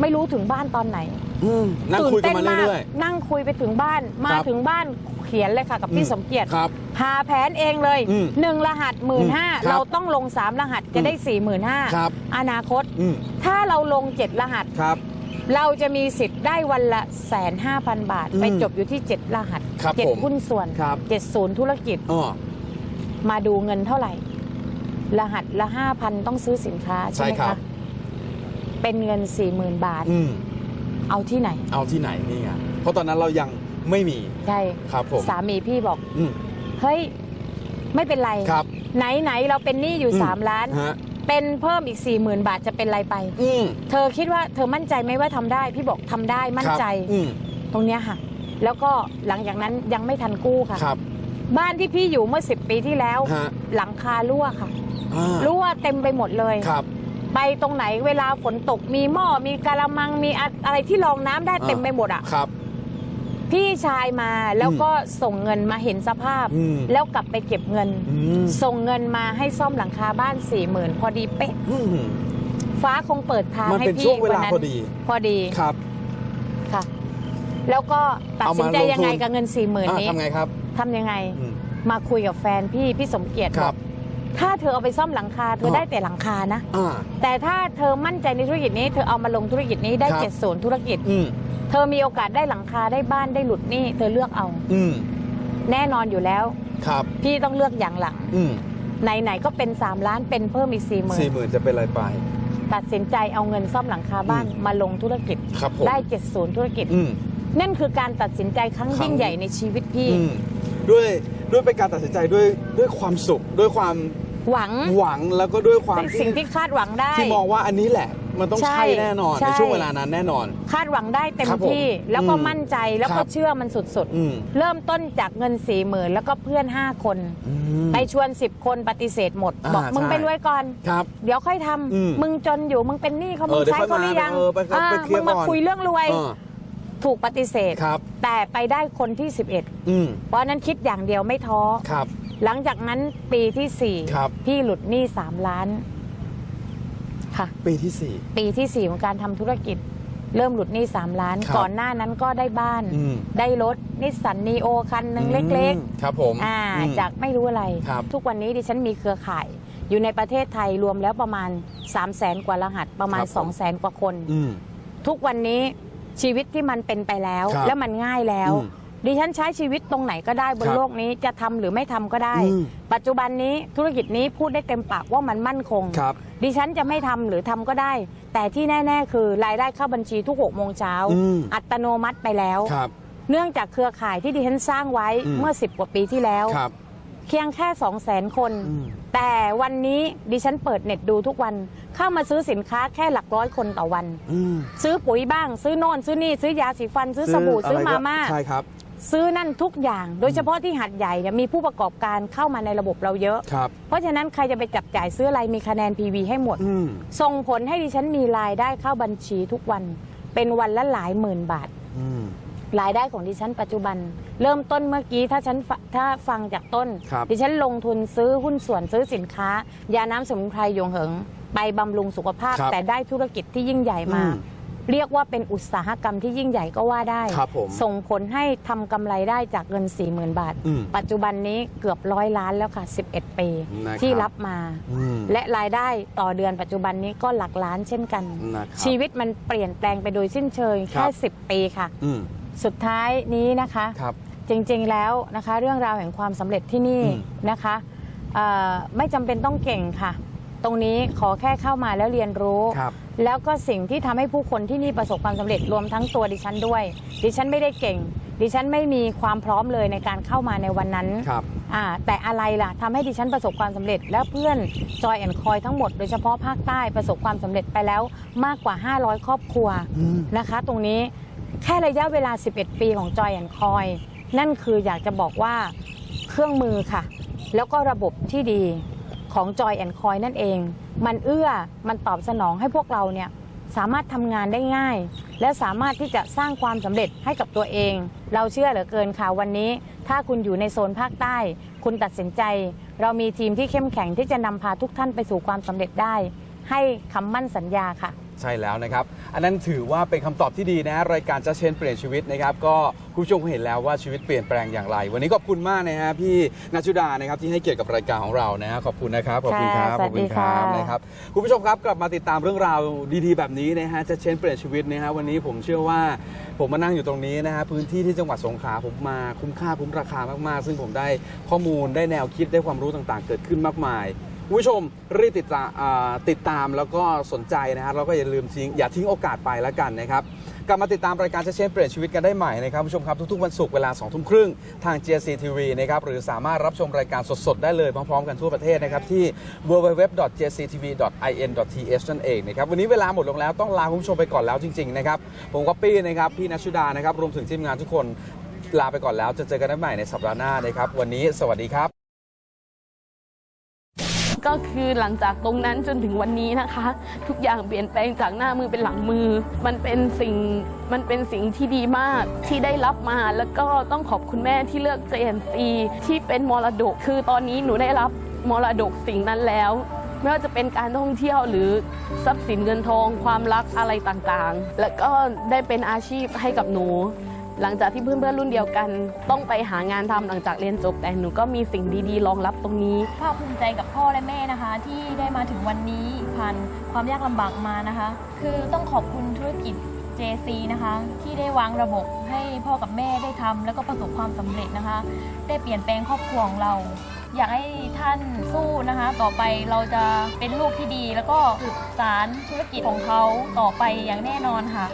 [SPEAKER 2] ไม่รู้ถึงบ้านตอนไหน
[SPEAKER 1] อืมนั่ง
[SPEAKER 2] ตื่
[SPEAKER 1] คุยกัน
[SPEAKER 2] เต้น
[SPEAKER 1] มา
[SPEAKER 2] มา
[SPEAKER 1] เรื่อย
[SPEAKER 2] นั่งคุยไปถึงบ้าน มา
[SPEAKER 1] ครับ
[SPEAKER 2] ถึงบ้านเขียนเลยค่ะกับพี่
[SPEAKER 1] อืม
[SPEAKER 2] สมเกียรติ
[SPEAKER 1] ๆครับ
[SPEAKER 2] หาแผนเองเลย
[SPEAKER 1] อืม
[SPEAKER 2] หนึ่งรหัสหมื่นห้า
[SPEAKER 1] ครับ
[SPEAKER 2] เราต้องลงสามรหัสจะได้สี่หมื่นห้า
[SPEAKER 1] ครับ
[SPEAKER 2] อนาคต
[SPEAKER 1] อืม
[SPEAKER 2] ถ้าเราลงเจ็ดรหัส
[SPEAKER 1] ครับ
[SPEAKER 2] เราจะมีสิทธิ์ได้วันละแสนห้าพันบาท
[SPEAKER 1] อืม
[SPEAKER 2] ไปจบอยู่ที่เจ็ดรหัส
[SPEAKER 1] ครับ
[SPEAKER 2] เจ็ด
[SPEAKER 1] ผม
[SPEAKER 2] หุ้นส่วน
[SPEAKER 1] ครับ
[SPEAKER 2] เจ็ดศูนย์ธุรกิจ
[SPEAKER 1] อ๋อ
[SPEAKER 2] มาดูเงินเท่าไหร่ รหัสละห้าพันต้องซื้อสินค้าใช่ไหม
[SPEAKER 1] ใช่ครั
[SPEAKER 2] คะ
[SPEAKER 1] บ
[SPEAKER 2] เป็นเงินสี่หมื่นบาท
[SPEAKER 1] อืม
[SPEAKER 2] เอาที่ไหน
[SPEAKER 1] เอาที่ไหนนี่ไงเพราะตอนนั้นเรายังไม่มี
[SPEAKER 2] ใช่
[SPEAKER 1] ครับผม
[SPEAKER 2] สามีพี่บอก
[SPEAKER 1] อืม
[SPEAKER 2] เฮ้ย ไม่เป็นไร
[SPEAKER 1] ครับ
[SPEAKER 2] ไหนไหนๆเราเป็นหนี้อยู่
[SPEAKER 1] อืม
[SPEAKER 2] สามล้าน
[SPEAKER 1] ฮะ
[SPEAKER 2] เป็นเพิ่มอีกสี่หมื่นบาทจะเป็นไรไป
[SPEAKER 1] อืม
[SPEAKER 2] เธอคิดว่าเธอมั่นใจไหมว่าทำได้ พี่บอกทำได้มั่นใจ
[SPEAKER 1] ครับอืม
[SPEAKER 2] ตรงเนี้ยค่ะ แล้วก็หลังจากนั้นยังไม่ทันกู้ค่ะ
[SPEAKER 1] ครับ
[SPEAKER 2] บ้านที่พี่อยู่เมื่อ 10 ปีที่แล้ว
[SPEAKER 1] ฮะ
[SPEAKER 2] หลังคารั่วค่ะ
[SPEAKER 1] อ่า
[SPEAKER 2] รั่วเต็มไปหมดเลย
[SPEAKER 1] ครับ
[SPEAKER 2] ไปตรงไหนเวลาฝนตกมีหม้อมีกะละมังมีอะอะไรที่รองน้ำได้เต็มไปหมดอะ
[SPEAKER 1] ครับ
[SPEAKER 2] พี่ชายมาแล้วก็ส่งเงินมาเห็นสภาพ
[SPEAKER 1] อืม
[SPEAKER 2] แล้วกลับไปเก็บเงิน
[SPEAKER 1] อืม
[SPEAKER 2] ส่งเงินมาให้ซ่อมหลังคาบ้านสี่หมื่นพอดีเป๊ะ
[SPEAKER 1] อืม
[SPEAKER 2] ฟ้าคงเปิดทาง
[SPEAKER 1] มัน
[SPEAKER 2] ให้
[SPEAKER 1] เป็น
[SPEAKER 2] พี่
[SPEAKER 1] ช่วงเวลา
[SPEAKER 2] นั้น
[SPEAKER 1] พอดี
[SPEAKER 2] พอดี
[SPEAKER 1] ครับ
[SPEAKER 2] ค่ะ แล้วก็ตัดสินใจ
[SPEAKER 1] เอามาลงทุน
[SPEAKER 2] ยังไงกับเงินสี่หมื่น
[SPEAKER 1] อะ
[SPEAKER 2] นี้
[SPEAKER 1] ทำไงครับ
[SPEAKER 2] ทำยังไง
[SPEAKER 1] อืม
[SPEAKER 2] มาคุยกับแฟนพี่พี่สมเกียรติ
[SPEAKER 1] ครับ
[SPEAKER 2] อก ถ้าเธอเอาไปซ่อมหลังคาเธอ
[SPEAKER 1] อ
[SPEAKER 2] ได้แต่หลังคานะ
[SPEAKER 1] อ่า
[SPEAKER 2] แต่ถ้าเธอมั่นใจในธุรกิจนี้ เธอเอามาลงธุรกิจนี้ได้
[SPEAKER 1] ครับ
[SPEAKER 2] เจ็ดศูนย์ธุรกิจ
[SPEAKER 1] อืม
[SPEAKER 2] เธอมีโอกาสได้หลังคาได้บ้านได้หลุดหนี้เธอเลือกเอา
[SPEAKER 1] อืม
[SPEAKER 2] แน่นอนอยู่แล้ว
[SPEAKER 1] ครับ
[SPEAKER 2] พี่ต้องเลือกอย่างหลัง
[SPEAKER 1] อืม
[SPEAKER 2] ไหนๆก็เป็น 3 ล้านเป็นเพิ่มอีกสี่หมื่น
[SPEAKER 1] สี่หมื่นจะเป็นอะไรไป
[SPEAKER 2] ตัดสินใจเอาเงินซ่อมหลังคาบ้าน
[SPEAKER 1] อืม
[SPEAKER 2] มาลงธุรกิจ
[SPEAKER 1] ครับผม
[SPEAKER 2] ได้เจ็ดศูนย์ธุรกิจ
[SPEAKER 1] อืม
[SPEAKER 2] นั่นคือการตัดสินใจครั้ง
[SPEAKER 1] ครั้ง
[SPEAKER 2] ยิ่งใหญ่ในชีวิตพี่
[SPEAKER 1] อืมด้วยด้วยเป็นการตัดสินใจด้วยด้วยความสุข ด้วยความ
[SPEAKER 2] หวัง
[SPEAKER 1] หวังแล้วก็ด้วยความ
[SPEAKER 2] สิ่งที่คาดหวังได้
[SPEAKER 1] ที่มองว่าอันนี้แหละ มันต้อง
[SPEAKER 2] ใช่
[SPEAKER 1] ใช่แน่นอน
[SPEAKER 2] ใช่
[SPEAKER 1] ในช่วงเวลานั้นแน่นอน
[SPEAKER 2] คาดหวังได้เต็ม
[SPEAKER 1] ครับผม
[SPEAKER 2] ที่ แล้วก็
[SPEAKER 1] อืม
[SPEAKER 2] มั่นใจแล้ว
[SPEAKER 1] ค
[SPEAKER 2] ก็
[SPEAKER 1] รับ
[SPEAKER 2] เชื่อมันสุด
[SPEAKER 1] อืม
[SPEAKER 2] ๆ เริ่มต้นจากเงินสี่หมื่นแล้วก็เพื่อน5คน
[SPEAKER 1] อืม
[SPEAKER 2] ไปชวน10คนปฏิเสธหมด
[SPEAKER 1] อ่า
[SPEAKER 2] บอกมึง
[SPEAKER 1] ใช่
[SPEAKER 2] ไปรวยก่อน
[SPEAKER 1] ครับ
[SPEAKER 2] เดี๋ยวค่อยท
[SPEAKER 1] อืมำ
[SPEAKER 2] มึงจนอยู่มึงเป็นหนี้เขา
[SPEAKER 1] เอ
[SPEAKER 2] มึ
[SPEAKER 1] องเดี๋ยว
[SPEAKER 2] ใช้เขาหรือยัง
[SPEAKER 1] ค่อยมาเออไปครับ
[SPEAKER 2] อ่า
[SPEAKER 1] ไปเคลี
[SPEAKER 2] มึ
[SPEAKER 1] ยร์
[SPEAKER 2] งมา
[SPEAKER 1] ก่อน
[SPEAKER 2] คุยเรื่องรวย
[SPEAKER 1] อ่า
[SPEAKER 2] ถูกปฏิเสธ
[SPEAKER 1] ครับ
[SPEAKER 2] แต่ไปได้คนที่ 11
[SPEAKER 1] อืม
[SPEAKER 2] เพราะฉะนั้นคิดอย่างเดียวไม่ท้อ
[SPEAKER 1] ครับ
[SPEAKER 2] หลังจากนั้นปีที่
[SPEAKER 1] ครับ
[SPEAKER 2] 4พี่หลุดหนี้3ล้านค่ะ
[SPEAKER 1] ปีที่สี่
[SPEAKER 2] ปีที่4ของการทำธุรกิจ เริ่มหลุดหนี้3ล้าน
[SPEAKER 1] ครับ
[SPEAKER 2] ก่อนหน้านั้นก็ได้บ้าน
[SPEAKER 1] อืม
[SPEAKER 2] ได้รถนิสสันนีโอคันหนึ่งเล็ก
[SPEAKER 1] อืมครับผม
[SPEAKER 2] ๆอ่า
[SPEAKER 1] อืม
[SPEAKER 2] จากไม่รู้อะไร
[SPEAKER 1] ครับ
[SPEAKER 2] ทุกวันนี้ดิฉันมีเครือข่าย อยู่ในประเทศไทยรวมแล้วประมาณ 3 0 0แสนกว่ารหัสประมาณ
[SPEAKER 1] ครับผม
[SPEAKER 2] 2 0 0แสนกว่าคน
[SPEAKER 1] อืม
[SPEAKER 2] ทุกวันนี้ ชีวิตที่มันเป็นไปแล้ว
[SPEAKER 1] ครับ
[SPEAKER 2] แล้วมันง่ายแล้ว
[SPEAKER 1] อืม
[SPEAKER 2] ดิฉันใช้ชีวิตตรงไหนก็ได้บน
[SPEAKER 1] ครับ
[SPEAKER 2] โลกนี้จะทำหรือไม่ทำก็ได้
[SPEAKER 1] อืม
[SPEAKER 2] ปัจจุบันนี้ธุรกิจนี้พูดได้เต็มปากว่ามันมั่นคง
[SPEAKER 1] ครับ
[SPEAKER 2] ดิฉันจะไม่ทำหรือทำก็ได้ แต่ที่แน่ ๆ คือรายได้เข้าบัญชีทุกหกโมงเช้า
[SPEAKER 1] อืม
[SPEAKER 2] อัตโนมัติไปแล้ว
[SPEAKER 1] ครับ
[SPEAKER 2] เนื่องจากเครือข่ายที่ดิฉันสร้างไว้
[SPEAKER 1] อืม
[SPEAKER 2] เมื่อ 10 กว่าปีที่แล้ว
[SPEAKER 1] ครับ
[SPEAKER 2] เพียงแค่2 0 0 0 0 0คน
[SPEAKER 1] อืม
[SPEAKER 2] แต่วันนี้ดิฉันเปิดเน็ตดูทุกวัน เข้ามาซื้อสินค้าแค่หลักร้อยคนต่อวัน
[SPEAKER 1] อืม
[SPEAKER 2] ซื้อปุ๋ยบ้าง ซื้อโน่นซื้อนี่ ซื้อยาสีฟัน ซื้อสบู่ซื้อ
[SPEAKER 1] อะไร
[SPEAKER 2] มา
[SPEAKER 1] ก็
[SPEAKER 2] ม่า
[SPEAKER 1] ใช่ครับ
[SPEAKER 2] ซื้อนั่นทุกอย่าง โดยเฉพาะที่หัดใหญ่เนี่ยมีผู้ประกอบการเข้ามาในระบบเราเยอะ
[SPEAKER 1] ครับ
[SPEAKER 2] เพราะฉะนั้นใครจะไปจับจ่ายซื้ออะไรมีคะแนน PV ให้หมด
[SPEAKER 1] อืม
[SPEAKER 2] ส่งผลให้ดิฉันมีรายได้เข้าบัญชีทุกวัน เป็นวันละหลายหมื่นบาท
[SPEAKER 1] อืม
[SPEAKER 2] รายได้ของดิฉันปัจจุบัน เริ่มต้นเมื่อกี้ถ้าฉันฟถ้าฟังจากต้น
[SPEAKER 1] ครับ
[SPEAKER 2] ดิฉันลงทุนซื้อหุ้นส่วนซื้อสินค้า ยาน้ำสมุนไพรหยงเหิง ไปบำรุงสุขภาพ
[SPEAKER 1] ครับ
[SPEAKER 2] แต่ได้ธุรกิจที่ยิ่งใหญ่มา
[SPEAKER 1] อืม
[SPEAKER 2] เรียกว่าเป็นอุตสาหกรรมที่ยิ่งใหญ่ก็ว่าได้
[SPEAKER 1] ครับผม
[SPEAKER 2] ส่งผลให้ทำกำไรได้จากเงิน 40,000 บาท
[SPEAKER 1] อืม
[SPEAKER 2] ปัจจุบันนี้เกือบร้อยล้านแล้วค่ะ 11 ปี
[SPEAKER 1] นะครับ
[SPEAKER 2] ที่รับมา
[SPEAKER 1] อืม
[SPEAKER 2] และรายได้ต่อเดือนปัจจุบันนี้ก็หลักล้านเช่นกัน
[SPEAKER 1] นะครับ
[SPEAKER 2] ชีวิตมันเปลี่ยนแปลงไปโดยสิ้นเชิง
[SPEAKER 1] ครั
[SPEAKER 2] แค่
[SPEAKER 1] บ
[SPEAKER 2] 10 ปีค่ะ
[SPEAKER 1] อืม
[SPEAKER 2] สุดท้ายนี้นะคะ
[SPEAKER 1] ครับ
[SPEAKER 2] จริงๆแล้วนะคะ เรื่องราวแห่งความสำเร็จที่นี่
[SPEAKER 1] อืม
[SPEAKER 2] นะคะเอ่อไม่จำเป็นต้องเก่งค่ะ ตรงนี้ขอแค่เข้ามาแล้วเรียนรู้
[SPEAKER 1] ครับ
[SPEAKER 2] แล้วก็สิ่งที่ทำให้ผู้คนที่นี่ประสบความสำเร็จรวมทั้งตัวดิฉันด้วย ดิฉันไม่ได้เก่ง ดิฉันไม่มีความพร้อมเลยในการเข้ามาในวันนั้น
[SPEAKER 1] ครับ
[SPEAKER 2] อ่าแต่อะไรล่ะทำให้ดิฉันประสบความสำเร็จ และเพื่อนจอยแอนคอยทั้งหมดโดยเฉพาะภาคใต้ประสบความสำเร็จไปแล้วมากกว่า 500 ครอบครัว
[SPEAKER 1] อืม
[SPEAKER 2] นะคะ ตรงนี้ แค่ระยะเวลา 11 ปีของจอยแอนคอยนั่นคืออยากจะบอกว่าเครื่องมือค่ะ แล้วก็ระบบที่ดีของจอยแอนคอยนั่นเอง มันเอื้อมันตอบสนองให้พวกเราเนี่ยสามารถทำงานได้ง่าย และสามารถที่จะสร้างความสำเร็จให้กับตัวเอง เราเชื่อเหลือเกินค่ะวันนี้ ถ้าคุณอยู่ในโซนภาคใต้ คุณตัดสินใจ เรามีทีมที่เข้มแข็งที่จะนำพาทุกท่านไปสู่ความสำเร็จได้ ให้คำมั่นสัญญาค่ะ
[SPEAKER 1] ใช่แล้วนะครับ อันนั้นถือว่าเป็นคำตอบที่ดีนะ รายการจะเชนเปลี่ยนชีวิตนะครับ ก็คุณผู้ชมคงเห็นแล้วว่าชีวิตเปลี่ยนแปลงอย่างไร วันนี้ขอบคุณมากนะฮะพี่นัชชุดานะครับที่ให้เกียรติกับรายการของเรานะฮะขอบคุณนะครับขอบคุณครับ
[SPEAKER 2] ค่ะ
[SPEAKER 1] ขอบคุณครับ
[SPEAKER 2] สวัสดีค่ะ
[SPEAKER 1] นะครับคุณผู้ชมครับกลับมาติดตามเรื่องราวดีๆ แบบนี้นะฮะจะเชนเปลี่ยนชีวิตนะฮะวันนี้ผมเชื่อว่าผมมานั่งอยู่ตรงนี้นะฮะพื้นที่ที่จังหวัดสงขลาผมมาคุ้มค่าคุ้มราคามากๆ ซึ่งผมได้ข้อมูลได้แนวคิดได้ความรู้ต่างๆ เกิดขึ้นมากมาย คุณผู้ชมรีบติดตาติดตามแล้วก็สนใจนะฮะแล้วก็อย่าลืมทิ้งอย่าทิ้งโอกาสไปแล้วกันนะครับกลับมาติดตามรายการเชนเปลี่ยนชีวิตกันได้ใหม่นะครับผู้ชมครับทุกๆวันศุกร์เวลา2ทุ่มครึ่งทาง GC TV นะครับหรือสามารถรับชมรายการสดๆ ได้เลยพร้อมๆ กันทั่วประเทศนะครับที่ www.jctv.in.th นั่นเองนะครับวันนี้เวลาหมดลงแล้วต้องลาคุณผู้ชมไปก่อนแล้วจริงๆนะครับผมก็ปี้นะครับพี่นัชชุดานะครับรวมถึงทีมงานทุกคนลาไปก่อนแล้วจะเจอกันได้ใหม่ในสัปดาห์หน้านะครับวันนี้สวัสดีครับ
[SPEAKER 3] ก็คือหลังจากตรงนั้นจนถึงวันนี้นะคะ ทุกอย่างเปลี่ยนแปลงจากหน้ามือเป็นหลังมือ มันเป็นสิ่งมันเป็นสิ่งที่ดีมากที่ได้รับมาแล้วก็ต้องขอบคุณแม่ที่เลือก JNC ที่เป็นมรดก คือตอนนี้หนูได้รับมรดกสิ่งนั้นแล้ว ไม่ว่าจะเป็นการท่องเที่ยวหรือทรัพย์สินเงินทอง ความรักอะไรต่างๆ แล้วก็ได้เป็นอาชีพให้กับหนู หลังจากที่เพื่อนๆรุ่นเดียวกัน ต้องไปหางานทำหลังจากเรียนจบ แต่หนูก็มีสิ่งดีๆรองรับตรงนี้
[SPEAKER 4] ภาคภูมิใจกับพ่อและแม่นะคะ ที่ได้มาถึงวันนี้ผ่านความยากลำบากมานะคะ คือต้องขอบคุณธุรกิจ JC นะคะที่ได้วางระบบให้พ่อกับแม่ได้ทำแล้วก็ประสบความสำเร็จนะคะ ได้เปลี่ยนแปลงครอบครัวของเรา อยากให้ท่านสู้นะคะ ต่อไปเราจะเป็นลูกที่ดี แล้วก็สืบสารธุรกิจของเขาต่อไปอย่างแน่นอนค่ะ